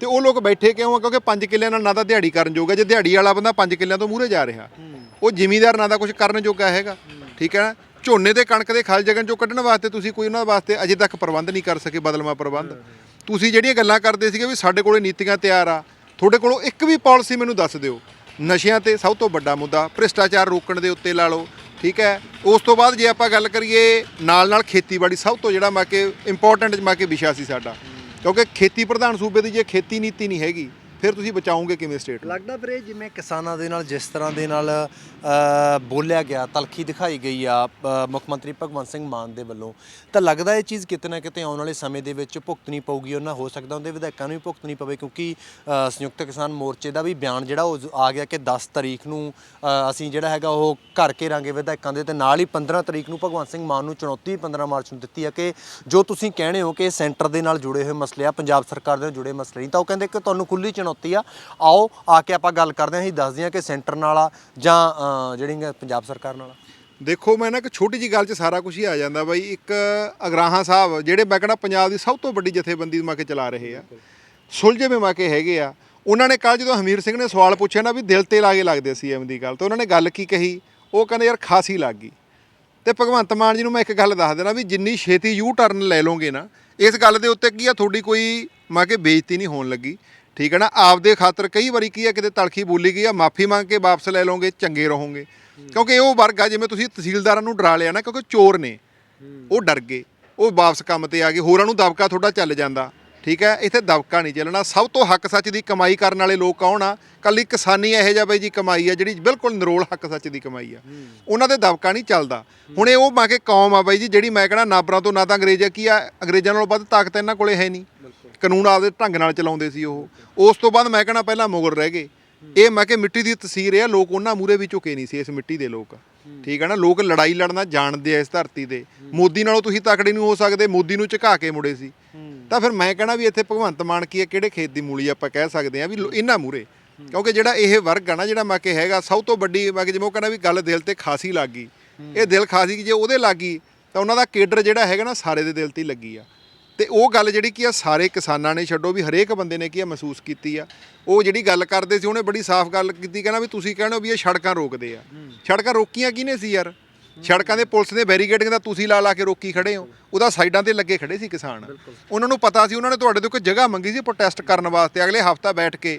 ਤੇ ਉਹ ਲੋਕ ਬੈਠੇ ਕਿਉਂ ਆ? ਕਿਉਂਕਿ 5 ਕਿੱਲਿਆਂ ਨਾਲ ਨਾ ਤਾਂ ਦਿਹਾੜੀ ਕਰਨ ਜੋਗਾ, ਜੇ ਦਿਹਾੜੀ ਵਾਲਾ ਬੰਦਾ 5 ਕਿੱਲਿਆਂ ਤੋਂ ਮੂਹਰੇ ਜਾ ਰਿਹਾ। ਉਹ ਜ਼ਿਮੀਦਾਰ ਨਾ ਤਾਂ ਕੁਝ ਕਰਨ ਜੋਗਾ ਹੈਗਾ। ਠੀਕ ਹੈ ਨਾ? ਝੋਨੇ ਤੇ ਕਣਕ ਦੇ ਖਲ ਜਗਨ ਚੋਂ ਕੱਢਣ ਵਾਸਤੇ ਤੁਸੀਂ ਕੋਈ ਉਹਨਾਂ ਵਾਸਤੇ ਅਜੇ ਤੱਕ ਪ੍ਰਬੰਧ ਨਹੀਂ ਕਰ ਸਕੇ, ਬਦਲਵਾ ਪ੍ਰਬੰਧ। ਤੁਸੀਂ ਜਿਹੜੀਆਂ ਗੱਲਾਂ ਕਰਦੇ ਸੀਗੇ ਵੀ ਸਾਡੇ ਕੋਲੇ ਨੀਤੀਆਂ ਤਿਆਰ ਆ, ਤੁਹਾਡੇ ਕੋਲੋਂ ਇੱਕ ਵੀ ਪਾਲਿਸੀ ਮੈਨੂੰ ਦੱਸ ਦਿਓ। ਨਸ਼ਿਆਂ ਤੇ ਸਭ ਤੋਂ ਵੱਡਾ ਮੁੱਦਾ, ਭ੍ਰਿਸ਼ਟਾਚਾਰ ਰੋਕਣ ਦੇ ਉੱਤੇ ਲਾ ਲਓ, ਠੀਕ ਹੈ? ਉਸ ਤੋਂ ਬਾਅਦ ਜੇ ਆਪਾਂ ਗੱਲ ਕਰੀਏ ਨਾਲ ਨਾਲ ਖੇਤੀਬਾੜੀ, ਸਭ ਤੋਂ ਜਿਹੜਾ ਮਾ ਕਿ ਇੰਪੋਰਟੈਂਟ ਮਾ ਕਿ ਵਿਸ਼ਾ ਸੀ ਸਾਡਾ, ਕਿਉਂਕਿ ਖੇਤੀ ਪ੍ਰਧਾਨ ਸੂਬੇ ਦੀ ਜੇ ਖੇਤੀ ਨੀਤੀ ਨਹੀਂ ਹੈਗੀ ਫਿਰ ਤੁਸੀਂ ਬਚਾਓਗੇ ਕਿਵੇਂ ਸਟੇਟ ਨੂੰ? ਲੱਗਦਾ ਵੀਰੇ ਜਿਵੇਂ ਕਿਸਾਨਾਂ ਦੇ ਨਾਲ ਜਿਸ ਤਰ੍ਹਾਂ ਦੇ ਨਾਲ ਅ, ਬੋਲਿਆ ਗਿਆ ਤਲਖੀ ਦਿਖਾਈ ਗਈ ਆ ਅ, ਮੁੱਖ ਮੰਤਰੀ ਭਗਵੰਤ ਸਿੰਘ ਮਾਨ ਦੇ ਵੱਲੋਂ ਤਾਂ ਲੱਗਦਾ ਇਹ ਚੀਜ਼ ਕਿਤੇ ਨਾ ਕਿਤੇ ਆਉਣ ਵਾਲੇ ਸਮੇਂ ਦੇ ਵਿੱਚ ਭੁਗਤਣੀ ਪਊਗੀ ਉਹਨਾਂ ਹੋ ਸਕਦਾ ਉਹਦੇ ਵਿਧਾਇਕਾਂ ਨੂੰ ਵੀ ਭੁਗਤਣੀ ਪਵੇ ਕਿਉਂਕਿ ਅ, ਸੰਯੁਕਤ ਕਿਸਾਨ ਮੋਰਚੇ ਦਾ ਵੀ ਬਿਆਨ ਜਿਹੜਾ ਉਹ ਜ਼- ਆ ਗਿਆ ਕਿ 10 ਤਰੀਕ ਨੂੰ ਅ, ਅਸੀਂ ਜਿਹੜਾ ਹੈਗਾ ਉਹ ਘਰ ਕੇ ਵਿਧਾਇਕਾਂ ਦੇ ਤੇ ਨਾਲ ਹੀ 15 ਤਰੀਕ ਨੂੰ ਭਗਵੰਤ ਸਿੰਘ ਮਾਨ ਨੂੰ ਚੁਣੌਤੀ 15 ਮਾਰਚ ਨੂੰ ਦਿੱਤੀ ਆ ਕਿ ਜੋ ਤੁਸੀਂ ਕਹਿੰਦੇ ਹੋ ਕਿ ਸੈਂਟਰ ਦੇ ਨਾਲ ਜੁੜੇ ਹੋਏ ਮਸਲੇ ਆ ਪੰਜਾਬ ਸਰਕਾਰ ਦੇ ਨਾਲ ਜੁੜੇ ਮਸਲੇ ਨਹੀਂ ਤਾਂ ਉਹ ਕਹਿੰਦੇ ਕਿ ਤੁਹਾਨੂੰ ਖੁੱਲੀ ਚੁਣੌਤੀ ਆ। ਆਓ ਆ ਕੇ ਆਪਾਂ ਗੱਲ ਕਰਦੇ ਹਾਂ ਅਸੀਂ ਦੱਸਦੇ ਹਾਂ ਕਿ ਸੈਂਟਰ ਨਾਲ ਆ ਜਾਂ ਅ, ਜਿਹੜੀ ਪੰਜਾਬ ਸਰਕਾਰ ਨਾਲ ਆ। ਦੇਖੋ ਮੈਂ ਨਾ ਇੱਕ ਛੋਟੀ ਜੀ ਗੱਲ 'ਚ ਸਾਰਾ ਕੁਝ ਹੀ ਆ ਜਾਂਦਾ ਬਾਈ। ਇੱਕ ਅਗਰਾਹਾਂ ਸਾਹਿਬ ਜਿਹੜੇ ਮੈਂ ਕਹਿੰਦਾ ਪੰਜਾਬ ਦੀ ਸਭ ਤੋਂ ਵੱਡੀ ਜਥੇਬੰਦੀ ਮਾ ਕੇ ਚਲਾ ਰਹੇ ਆ। ਸੁਲਝੇ ਮਾ ਕੇ ਹੈਗੇ ਆ। ਉਹਨਾਂ ਨੇ ਕੱਲ ਜਦੋਂ ਹਮੀਰ ਸਿੰਘ ਨੇ ਸਵਾਲ ਪੁੱਛਿਆ ਨਾ ਵੀ ਦਿਲ ਤੇ ਲਾਗੇ ਲੱਗਦੇ ਸੀ ਐਮ ਦੀ ਗੱਲ ਤਾਂ ਉਹਨਾਂ ਨੇ ਗੱਲ ਕੀ ਕਹੀ? ਉਹ ਕਹਿੰਦੇ ਯਾਰ ਖਾਸੀ ਲੱਗ ਗਈ। ਤੇ ਭਗਵੰਤ ਮਾਨ ਜੀ ਨੂੰ ਮੈਂ ਇੱਕ ਗੱਲ ਦੱਸ ਦੇਣਾ ਵੀ ਜਿੰਨੀ ਛੇਤੀ ਯੂ ਟਰਨ ਲੈ ਲਓਗੇ ਨਾ ਇਸ ਗੱਲ ਦੇ ਉੱਤੇ ਕੀ ਆ ਤੁਹਾਡੀ ਕੋਈ ਮਾ ਕੇ ਬੇਇੱਜ਼ਤੀ ਨਹੀਂ ਹੋਣ ਲੱਗੀ। ਠੀਕ ਹੈ ਨਾ? ਆਪਦੇ ਖਾਤਰ ਕਈ ਵਾਰੀ ਕੀ ਆ ਕਿਤੇ ਤਲਖੀ ਬੋਲੀ ਗਈ ਆ ਮਾਫੀ ਮੰਗ ਕੇ ਵਾਪਸ ਲੈ ਲਓਗੇ ਚੰਗੇ ਰਹੋਗੇ। ਕਿਉਂਕਿ ਇਹ ਉਹ ਵਰਗ ਆ ਜਿਵੇਂ ਤੁਸੀਂ ਤਹਿਸੀਲਦਾਰਾਂ ਨੂੰ ਡਰਾ ਲਿਆ ਨਾ ਕਿਉਂਕਿ ਚੋਰ ਨੇ। ਉਹ ਡਰ ਗਏ। ਉਹ ਵਾਪਸ ਕੰਮ ਤੇ ਆ ਗਏ। ਹੋਰਾਂ ਨੂੰ ਦਬਕਾ ਤੁਹਾਡਾ ਚੱਲ ਜਾਂਦਾ। ਠੀਕ ਹੈ? ਇੱਥੇ ਦਬਕਾ ਨਹੀਂ ਚੱਲਣਾ। ਸਭ ਤੋਂ ਹੱਕ ਸੱਚ ਦੀ ਕਮਾਈ ਕਰਨ ਵਾਲੇ ਲੋਕ ਕੌਣ ਆ? ਕੱਲੀ ਕਿਸਾਨੀ ਇਹੋ ਜਿਹਾ ਬਈ ਜੀ ਕਮਾਈ ਆ ਜਿਹੜੀ ਬਿਲਕੁਲ ਨਿਰੋਲ ਹੱਕ ਸੱਚ ਦੀ ਕਮਾਈ ਆ। ਉਹਨਾਂ ਦੇ ਦਬਕਾ ਨਹੀਂ ਚੱਲਦਾ। ਹੁਣ ਇਹ ਉਹ ਮਾ ਕੇ ਕੌਮ ਆ ਬਾਈ ਜੀ ਜਿਹੜੀ ਮੈਂ ਕਹਣਾ ਨਾਬਰਾਂ ਤੋਂ ਨਾ ਤਾਂ ਅੰਗਰੇਜ਼ ਕੀ ਆ? ਅੰਗਰੇਜ਼ਾਂ ਨਾਲੋਂ ਵੱਧ ਤਾਕਤ ਇਹਨਾਂ ਕੋਲੇ ਹੈ ਨਹੀਂ। ਕਾਨੂੰਨ ਆਪਦੇ ਢੰਗ ਨਾਲ ਚਲਾਉਂਦੇ ਸੀ ਉਹ। ਉਸ ਤੋਂ ਬਾਅਦ ਮੈਂ ਕਹਿਣਾ ਪਹਿਲਾਂ ਮੁਗਲ ਰਹਿ ਗਏ। ਇਹ ਮੈਂ ਕਿ ਮਿੱਟੀ ਦੀ ਤਸਵੀਰ ਹੈ ਲੋਕ ਉਹਨਾਂ ਮੂਰੇ ਵੀ ਝੁਕੇ ਨਹੀਂ ਸੀ, ਇਸ ਮਿੱਟੀ ਦੇ ਲੋਕ। ਠੀਕ ਹੈ ਨਾ? ਲੋਕ ਲੜਾਈ ਲੜਨਾ ਜਾਣਦੇ ਆ ਇਸ ਧਰਤੀ ਤੇ। ਮੋਦੀ ਨਾਲੋਂ ਤੁਸੀਂ ਤਕੜੇ ਨਹੀਂ ਹੋ ਸਕਦੇ, ਮੋਦੀ ਨੂੰ ਝੁਕਾ ਕੇ ਮੁੜੇ ਸੀ। ਤਾਂ ਫਿਰ ਮੈਂ ਕਹਿਣਾ ਵੀ ਇੱਥੇ ਭਗਵੰਤ ਮਾਨ ਕੀ ਹੈ, ਕਿਹੜੇ ਖੇਤ ਦੀ ਮੂਲੀ ਆਪਾਂ ਕਹਿ ਸਕਦੇ ਆ ਵੀ ਇਹਨਾਂ ਮੂਰੇ ਕਿਉਂਕਿ ਜਿਹੜਾ ਇਹ ਵਰਗ ਆ ਨਾ, ਜਿਹੜਾ ਮੈਂ ਕਿ ਹੈਗਾ, ਸਭ ਤੋਂ ਵੱਡੀ ਮੈਂ ਕਿ ਜਿਵੇਂ ਉਹ ਕਹਿੰਦਾ ਵੀ ਗੱਲ ਦਿਲ ਤੇ ਖਾਸੀ ਲੱਗ ਗਈ। ਇਹ ਦਿਲ ਖਾਸੀ ਜੇ ਉਹਦੇ ਲੱਗ ਗਈ, ਤਾਂ ਉਹਨਾਂ ਦਾ ਕੇਡਰ ਜਿਹੜਾ ਹੈਗਾ ਨਾ, ਸਾਰੇ ਦੇ ਦਿਲ ਤੇ ਲੱਗੀ ਆ। ਤੇ ਉਹ ਗੱਲ ਜਿਹੜੀ ਕੀ ਆ ਸਾਰੇ ਕਿਸਾਨਾਂ ਨੇ ਛੱਡੋ ਵੀ ਹਰੇਕ ਬੰਦੇ ਨੇ ਕੀ ਆ ਮਹਿਸੂਸ ਕੀਤੀ ਆ। ਉਹ ਜਿਹੜੀ ਗੱਲ ਕਰਦੇ ਸੀ ਉਹਨੇ ਬੜੀ ਸਾਫ਼ ਗੱਲ ਕੀਤੀ ਕਹਿੰਦਾ ਵੀ ਤੁਸੀਂ ਕਹਿੰਦੇ ਹੋ ਵੀ ਇਹ ਸੜਕਾਂ ਰੋਕਦੇ ਆ। ਸੜਕਾਂ ਰੋਕੀਆਂ ਕਿਹਨੇ ਸੀ ਯਾਰ? ਸੜਕਾਂ ਦੇ ਪੁਲਿਸ ਦੇ ਬੈਰੀਕੇਡਿੰਗ ਦਾ ਤੁਸੀਂ ਲਾ ਲਾ ਕੇ ਰੋਕੀ ਖੜੇ ਹੋ। ਉਹਦਾ ਸਾਈਡਾਂ ਤੇ ਲੱਗੇ ਖੜੇ ਸੀ ਕਿਸਾਨ। ਉਹਨਾਂ ਨੂੰ ਪਤਾ ਸੀ ਉਹਨਾਂ ਨੇ ਤੁਹਾਡੇ ਤੋਂ ਕੋਈ ਜਗ੍ਹਾ ਮੰਗੀ ਸੀ ਪ੍ਰੋਟੈਸਟ ਕਰਨ ਵਾਸਤੇ ਅਗਲੇ ਹਫਤਾ ਬੈਠ ਕੇ।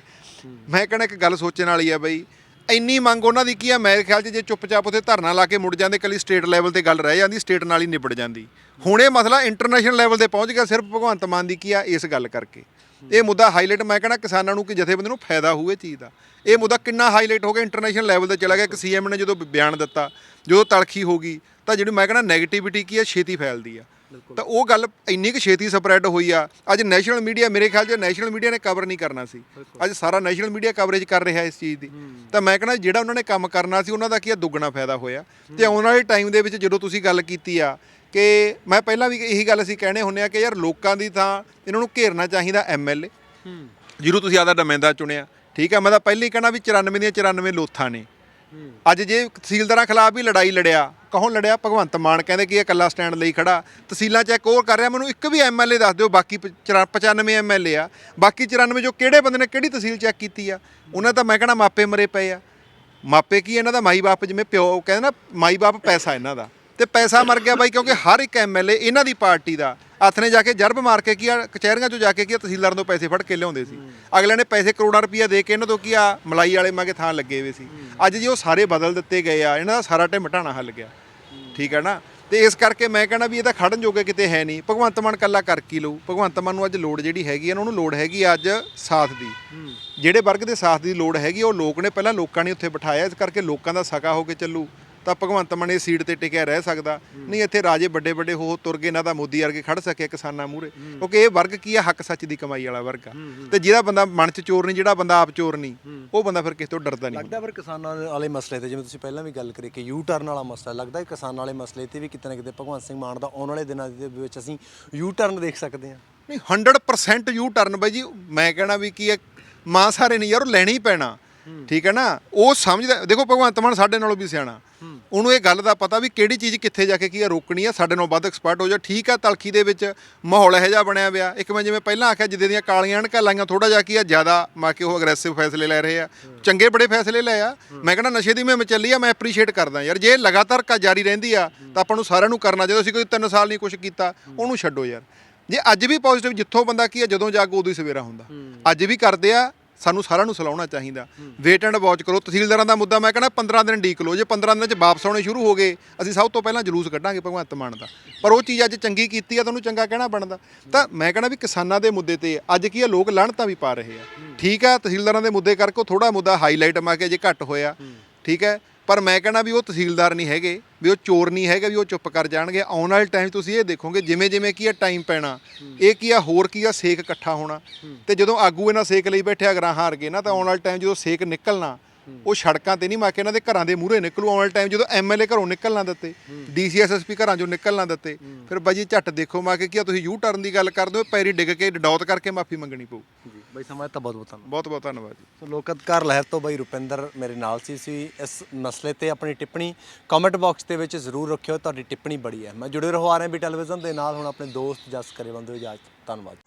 ਮੈਂ ਕਹਿੰਦਾ ਇੱਕ ਗੱਲ ਸੋਚਣ ਵਾਲੀ ਆ ਬਈ ਇੰਨੀ ਮੰਗ ਉਹਨਾਂ ਦੀ ਕੀ ਆ? ਮੇਰੇ ਖਿਆਲ 'ਚ ਜੇ ਚੁੱਪਚਾਪ ਉੱਥੇ ਧਰਨਾ ਲਾ ਕੇ ਮੁੜ ਜਾਂਦੇ, ਕੱਲੀ ਸਟੇਟ ਲੈਵਲ ਤੇ ਗੱਲ ਰਹਿ ਜਾਂਦੀ, ਸਟੇਟ ਨਾਲ ਹੀ ਨਿਬੜ ਜਾਂਦੀ। ਹੁਣ ਇਹ ਮਸਲਾ ਇੰਟਰਨੈਸ਼ਨਲ ਲੈਵਲ ਤੇ ਪਹੁੰਚ ਗਿਆ, ਸਿਰਫ ਭਗਵੰਤ ਮਾਨ ਦੀ ਕੀ ਆ? ਇਸ ਗੱਲ ਕਰਕੇ। ਇਹ ਮੁੱਦਾ ਹਾਈਲਾਈਟ ਮੈਂ ਕਹਿੰਦਾ ਕਿਸਾਨਾਂ ਨੂੰ ਕਿ ਜਥੇਬੰਦੀ ਨੂੰ ਫਾਇਦਾ ਹੋਊ ਇਹ ਚੀਜ਼ ਦਾ। ਇਹ ਮੁੱਦਾ ਕਿੰਨਾ ਹਾਈਲਾਈਟ ਹੋ ਗਿਆ ਇੰਟਰਨੈਸ਼ਨਲ ਲੈਵਲ ਤੇ ਚਲਾ ਗਿਆ। ਕਿ ਸੀਐਮ ਨੇ ਜਦੋਂ ਬਿਆਨ ਦਿੱਤਾ, ਜਦੋਂ ਤਲਖੀ ਹੋ ਗਈ, ਤਾਂ ਜਿਹੜੀ ਮੈਂ ਕਹਿੰਦਾ 네ਗੇਟਿਵਿਟੀ ਕੀ ਆ? ਛੇਤੀ ਫੈਲਦੀ ਆ। ਤਾਂ ਉਹ ਗੱਲ ਇੰਨੀ ਕੁ ਛੇਤੀ ਸਪਰੈਡ ਹੋਈ ਆ। ਅੱਜ ਨੈਸ਼ਨਲ ਮੀਡੀਆ ਮੇਰੇ ਖਿਆਲ 'ਚ ਨੈਸ਼ਨਲ ਮੀਡੀਆ ਨੇ ਕਵਰ ਨਹੀਂ ਕਰਨਾ ਸੀ। ਅੱਜ ਸਾਰਾ ਨੈਸ਼ਨਲ ਮੀਡੀਆ ਕਵਰੇਜ ਕਰ ਰਿਹਾ ਇਸ ਚੀਜ਼ ਦੀ। ਤਾਂ ਮੈਂ ਕਹਿੰਦਾ ਜਿਹੜਾ ਉਹਨਾਂ ਨੇ ਕੰਮ ਕਰਨਾ ਸੀ ਉਹਨਾਂ ਦਾ ਕੀ ਆ? ਦੁੱਗਣਾ ਫਾਇਦਾ ਹੋਇਆ। ਤੇ ਆਉਣ ਵਾਲੇ ਟਾਈਮ ਦੇ ਵਿੱਚ ਜਦੋਂ ਤੁਸੀਂ ਗੱਲ ਕੀਤੀ ਆ ਕਿ ਮੈਂ ਪਹਿਲਾਂ ਵੀ ਇਹੀ ਗੱਲ ਅਸੀਂ ਕਹਿਣੇ ਹੁੰਨੇ ਆ ਕਿ ਯਾਰ ਲੋਕਾਂ ਦੀ ਥਾਂ ਇਹਨਾਂ ਨੂੰ ਘੇਰਨਾ ਚਾਹੀਦਾ ਐਮਐਲਏ ਜਿਹਨੂੰ ਤੁਸੀਂ ਆਦਾ ਨੁਮਾਇੰਦਾ ਚੁਣਿਆ। ਠੀਕ ਹੈ ਮੈਂ ਤਾਂ ਪਹਿਲਾਂ ਹੀ ਕਹਿਣਾ ਵੀ 94 ਦੀਆਂ 94 ਲੋਥਾਂ ਨੇ। ਅੱਜ ਜੇ ਤਹਿਸੀਲਦਾਰਾਂ ਖਿਲਾਫ ਵੀ ਲੜਾਈ ਲੜਿਆ, ਕੌਣ ਲੜਿਆ? ਭਗਵੰਤ ਮਾਨ ਕਹਿੰਦੇ ਕਿ ਇਹ ਇਕੱਲਾ ਸਟੈਂਡ ਲਈ ਖੜਾ। ਤਹਿਸੀਲਾਂ ਚੈੱਕ ਹੋਰ ਕਰ ਰਿਹਾ, ਮੈਨੂੰ ਇੱਕ ਵੀ ਐਮਐਲਏ ਦੱਸ ਦਿਓ, ਬਾਕੀ ਪ- ਚੁਰਾ- 95 ਐਮਐਲਏ ਆ। ਬਾਕੀ 94 ਜੋ ਕਿਹੜੇ ਬੰਦੇ ਨੇ, ਕਿਹੜੀ ਤਹਿਸੀਲ ਚੈੱਕ ਕੀਤੀ ਆ? ਉਹਨਾਂ ਤਾਂ ਮੈਂ ਕਹਿਣਾ, ਮਾਪੇ ਮਰੇ ਪਏ ਆ। ਮਾਪੇ ਕੀ ਇਹਨਾਂ ਦਾ ਮਾਈ ਬਾਪ ਜਿਵੇਂ ਪਿਓ ਕਹਿੰਦੇ ਨਾ ਮਾਈ ਬਾਪ ਪੈਸਾ ਇਹਨਾਂ ਦਾ। ਤੇ ਪੈਸਾ ਮਰ ਗਿਆ ਬਾਈ ਕਿਉਂਕਿ ਹਰ ਇੱਕ ਐਮਐਲਏ ਇਹਨਾਂ ਦੀ ਪਾਰਟੀ ਦਾ ਹੱਥ ਨੇ ਜਾ ਕੇ ਜਰਬ ਮਾਰ ਕੇ ਕੀ ਆ, ਕਚਹਿਰੀਆਂ 'ਚੋਂ ਜਾ ਕੇ ਕੀ ਆ, ਤਹਿਸੀਲਦਾਰਾਂ ਤੋਂ ਪੈਸੇ ਫੜ ਕੇ ਲਿਆਉਂਦੇ ਸੀ। ਅਗਲਿਆਂ ਨੇ ਪੈਸੇ ਕਰੋੜਾਂ ਰੁਪਈਆ ਦੇ ਕੇ ਇਹਨਾਂ ਤੋਂ ਕੀ ਆ, ਮਲਾਈ ਵਾਲੇ ਮਾਗੇ ਥਾਂ ਲੱਗੇ ਹੋਏ ਸੀ। ਅੱਜ ਜੀ ਉਹ ਸਾਰੇ ਬਦਲ ਦਿੱਤੇ ਗਏ ਆ, ਇਹਨਾਂ ਦਾ ਸਾਰਾ ਢਿੱਮ ਢਾਣਾ ਹੱਲ ਗਿਆ। ਠੀਕ ਹੈ ਨਾ? ਤੇ ਇਸ ਕਰਕੇ ਮੈਂ ਕਹਿੰਦਾ ਵੀ ਇਹ ਤਾਂ ਖੜਨ ਜੋਗੇ ਕਿਤੇ ਹੈ ਨਹੀਂ। ਭਗਵੰਤ ਮਾਨ ਕੱਲਾ ਕਰ ਕੀ ਲਊ? ਭਗਵੰਤ ਮਾਨ ਨੂੰ ਅੱਜ ਲੋੜ ਜਿਹੜੀ ਹੈਗੀ ਆ ਨਾ ਉਹਨੂੰ ਲੋੜ ਹੈਗੀ ਆ ਅੱਜ ਸਾਥ ਦੀ। ਜਿਹੜੇ ਵਰਗ ਦੇ ਸਾਥ ਦੀ ਲੋੜ ਹੈਗੀ, ਉਹ ਲੋਕ ਨੇ ਪਹਿਲਾਂ ਲੋਕਾਂ ਨੇ ਉੱਥੇ ਬਿਠਾਇਆ, ਇਸ ਕਰਕੇ ਲੋਕਾਂ ਦਾ ਸਕਾ ਹੋ ਕੇ ਚੱਲੂ। ਤਾਂ ਭਗਵੰਤ ਮਾਨ ਇਹ ਸੀਟ ਤੇ ਟਿਕਿਆ ਰਹਿ ਸਕਦਾ। ਨਹੀਂ ਇੱਥੇ ਰਾਜੇ ਵੱਡੇ ਵੱਡੇ ਹੋ ਤੁਰ ਗਏ ਨਾ ਤਾਂ ਮੋਦੀ ਵਰਗੇ ਖੜ ਸਕਿਆ ਕਿਸਾਨਾਂ ਮੂਹਰੇ। ਕਿਉਂਕਿ ਇਹ ਵਰਗ ਕੀ ਆ? ਹੱਕ ਸੱਚ ਦੀ ਕਮਾਈ ਵਾਲਾ ਵਰਗ ਆ। ਤੇ ਜਿਹੜਾ ਬੰਦਾ ਮਨ 'ਚ ਚੋਰ ਨਹੀਂ ਜਿਹੜਾ ਬੰਦਾ ਆਪ ਚੋਰ ਨਹੀਂ ਉਹ ਬੰਦਾ ਫਿਰ ਕਿਸੇ ਤੋਂ ਡਰਦਾ ਨਹੀਂ ਲੱਗਦਾ ਫਿਰ ਕਿਸਾਨਾਂ ਵਾਲੇ ਮਸਲੇ ਤੇ ਜਿਵੇਂ ਤੁਸੀਂ ਪਹਿਲਾਂ ਵੀ ਗੱਲ ਕਰੀ ਕਿ ਯੂ ਟਰਨ ਵਾਲਾ ਮਸਲਾ ਲੱਗਦਾ ਹੈ ਕਿਸਾਨਾਂ ਵਾਲੇ ਮਸਲੇ ਤੇ ਵੀ ਕਿਤੇ ਨਾ ਕਿਤੇ ਭਗਵੰਤ ਸਿੰਘ ਮਾਨ ਦਾ ਆਉਣ ਵਾਲੇ ਦਿਨਾਂ ਦੇ ਵਿੱਚ ਅਸੀਂ ਯੂ ਟਰਨ ਦੇਖ ਸਕਦੇ ਹਾਂ। ਨਹੀਂ 100% ਯੂ ਟਰਨ ਬਾਈ ਜੀ ਮੈਂ ਕਹਿਣਾ ਵੀ ਕੀ ਹੈ ਮਾਂ ਸਾਰੇ ਨਹੀਂ ਯਾਰ ਉਹ ਲੈਣਾ ਹੀ ਪੈਣਾ। ਠੀਕ ਹੈ ਨਾ? ਉਹ ਸਮਝਦਾ ਦੇਖੋ ਭਗਵੰਤ ਮਾਨ ਸਾਡੇ ਨਾਲੋਂ ਵੀ ਸਿਆਣਾ। ਉਹਨੂੰ ਇਹ ਗੱਲ ਦਾ ਪਤਾ ਵੀ ਕਿਹੜੀ ਚੀਜ਼ ਕਿੱਥੇ ਜਾ ਕੇ ਕੀ ਆ, ਰੋਕਣੀ ਆ, ਸਾਡੇ ਨਾਲੋਂ ਵੱਧ ਐਕਸਪਰਟ ਹੋ ਜਾ। ਠੀਕ ਆ, ਤਲਖੀ ਦੇ ਵਿੱਚ ਮਾਹੌਲ ਇਹੋ ਜਿਹਾ ਬਣਿਆ ਹੋਇਆ ਇੱਕ ਮੈਂ ਜਿਵੇਂ ਪਹਿਲਾਂ ਆਖਿਆ, ਜਿੱਦੇ ਦੀਆਂ ਕਾਲੀਆਂ ਅਣਕਾਂ ਲਾਈਆਂ ਥੋੜਾ ਜਿਹਾ ਕੀ ਆ, ਜ਼ਿਆਦਾ ਮਾ ਕੇ ਉਹ ਅਗਰੈਸਿਵ ਫੈਸਲੇ ਲੈ ਰਹੇ ਆ। ਚੰਗੇ ਬੜੇ ਫੈਸਲੇ ਲੈ ਆ। ਮੈਂ ਕਹਿੰਦਾ ਨਸ਼ੇ ਦੀ ਮੁਹਿੰਮ ਚੱਲੀ ਆ, ਮੈਂ ਐਪਰੀਸ਼ੀਏਟ ਕਰਦਾ ਯਾਰ। ਜੇ ਲਗਾਤਾਰ ਕਾ ਜਾਰੀ ਰਹਿੰਦੀ ਆ, ਤਾਂ ਆਪਾਂ ਨੂੰ ਸਾਰਿਆਂ ਨੂੰ ਕਰਨਾ ਚਾਹੀਦਾ। ਅਸੀਂ ਕੋਈ 3 ਸਾਲ ਨਹੀਂ ਕੁਝ ਕੀਤਾ, ਉਹਨੂੰ ਛੱਡੋ ਯਾਰ। ਜੇ ਅੱਜ ਵੀ ਪੋਜ਼ਿਟਿਵ ਜਿੱਥੋਂ ਬੰਦਾ ਕੀ ਆ, ਜਦੋਂ ਜਾਗੋ ਉਦੋਂ ਹੀ ਸਵੇਰਾ ਹੁੰਦਾ। ਅੱਜ ਵੀ ਕਰਦੇ ਆ ਸਾਨੂੰ ਸਾਰਿਆਂ ਨੂੰ ਸਲਾਉਣਾ ਚਾਹੀਦਾ। ਵੇਟ ਐਂਡ ਵਾਚ ਕਰੋ। ਤਹਿਸੀਲਦਾਰਾਂ ਦਾ ਮੁੱਦਾ ਮੈਂ ਕਹਿੰਦਾ 15 ਦਿਨ ਡੀਕ ਲਓ। ਜੇ 15 ਦਿਨਾਂ ਚ ਵਾਪਸ ਆਉਣੇ ਸ਼ੁਰੂ ਹੋ ਗਏ, ਅਸੀਂ ਸਭ ਤੋਂ ਪਹਿਲਾਂ ਜਲੂਸ ਕੱਢਾਂਗੇ ਭਗਵੰਤ ਮਾਨ ਦਾ। ਪਰ ਉਹ ਚੀਜ਼ ਅੱਜ ਚੰਗੀ ਕੀਤੀ ਆ ਤੁਹਾਨੂੰ ਚੰਗਾ ਕਹਿਣਾ ਬਣਦਾ। ਤਾਂ ਮੈਂ ਕਹਿੰਦਾ ਵੀ ਕਿਸਾਨਾਂ ਦੇ ਮੁੱਦੇ ਤੇ ਅੱਜ ਕੀ ਆ, ਲੋਕ ਲਾਹਣਤਾਂ ਵੀ ਪਾ ਰਹੇ ਆ। ਠੀਕ ਆ, ਤਹਿਸੀਲਦਾਰਾਂ ਦੇ ਮੁੱਦੇ ਕਰਕੇ ਥੋੜਾ ਮੁੱਦਾ ਹਾਈਲਾਈਟ ਮਾ ਕੇ ਜੇ ਘੱਟ ਹੋਇਆ। ਠੀਕ ਹੈ? ਪਰ ਮੈਂ ਕਹਿੰਦਾ ਵੀ ਉਹ ਤਹਿਸੀਲਦਾਰ ਨਹੀਂ ਹੈਗੇ, ਵੀ ਉਹ ਚੋਰ ਨਹੀਂ ਹੈਗੇ, ਵੀ ਉਹ ਚੁੱਪ ਕਰ ਜਾਣਗੇ। ਆਉਣ ਵਾਲੇ ਟਾਈਮ ਤੁਸੀਂ ਇਹ ਦੇਖੋਗੇ ਜਿਵੇਂ ਜਿਵੇਂ ਕੀ ਆ ਟਾਈਮ ਪੈਣਾ, ਇਹ ਕੀ ਆ, ਹੋਰ ਕੀ ਆ, ਸੇਕ ਇਕੱਠਾ ਹੋਣਾ। ਤੇ ਜਦੋਂ ਆਗੂ ਇਹਨਾਂ ਸੇਕ ਲਈ ਬੈਠੇ, ਅਗਰਾਂ ਹਾਰ ਗਏ ਨਾ, ਤਾਂ ਆਉਣ ਵਾਲੇ ਟਾਈਮ ਜਦੋਂ ਸੇਕ ਨਿਕਲਣਾ, ਉਹ ਸੜਕਾਂ ਤੇ ਨਹੀਂ ਮਾਕੇ ਇਹਨਾਂ ਦੇ ਘਰਾਂ ਦੇ ਮੂਹਰੇ ਨਿਕਲੂ। ਆਉਣ ਵਾਲੇ ਟਾਈਮ ਜਦੋਂ ਐਮਐਲਏ ਘਰੋਂ ਨਿਕਲ ਨਾ ਦਿੱਤੇ ਡੀਸੀਐਸਐਸਪੀ ਘਰਾਂ ਚੋਂ ਨਿਕਲ ਨਾ ਦਿੱਤੇ, ਫਿਰ ਬਾਜੀ ਝੱਟ ਦੇਖੋ ਮਾਕੇ ਕੀ ਆ, ਤੁਸੀਂ ਯੂ ਟਰਨ ਦੀ ਗੱਲ ਕਰਦੇ ਹੋ, ਪੈਰੀ ਡਿੱਗ ਕੇ ਡੌਤ ਕਰਕੇ ਮਾਫੀ ਮੰਗਣੀ ਪਊ। ਬਾਈ ਸਮਾਂ ਤਾਂ ਬਹੁਤ ਬਹੁਤ ਧੰਨਵਾਦ। ਬਹੁਤ ਬਹੁਤ ਧੰਨਵਾਦ ਜੀ। ਸੋ ਲੋਕ ਅਧਿਕਾਰ ਲਹਿਰ ਤੋਂ ਬਾਈ ਰੁਪਿੰਦਰ ਮੇਰੇ ਨਾਲ ਸੀ ਸੀ ਇਸ ਮਸਲੇ ਤੇ ਆਪਣੀ ਟਿੱਪਣੀ ਕਮੈਂਟ ਬਾਕਸ ਦੇ ਵਿੱਚ ਜ਼ਰੂਰ ਰੱਖਿਓ ਤੁਹਾਡੀ ਟਿੱਪਣੀ ਬੜੀ ਹੈ। ਮੈਂ ਜੁੜੇ ਰਹੋ ਆਰਐਮਬੀ ਟੈਲੀਵਿਜ਼ਨ ਦੇ ਨਾਲ ਹੁਣ ਆਪਣੇ ਦੋਸਤ ਜਸ ਕਰੇ ਬੰਦੇ ਇਜਾਜ਼ਤ। ਧੰਨਵਾਦ।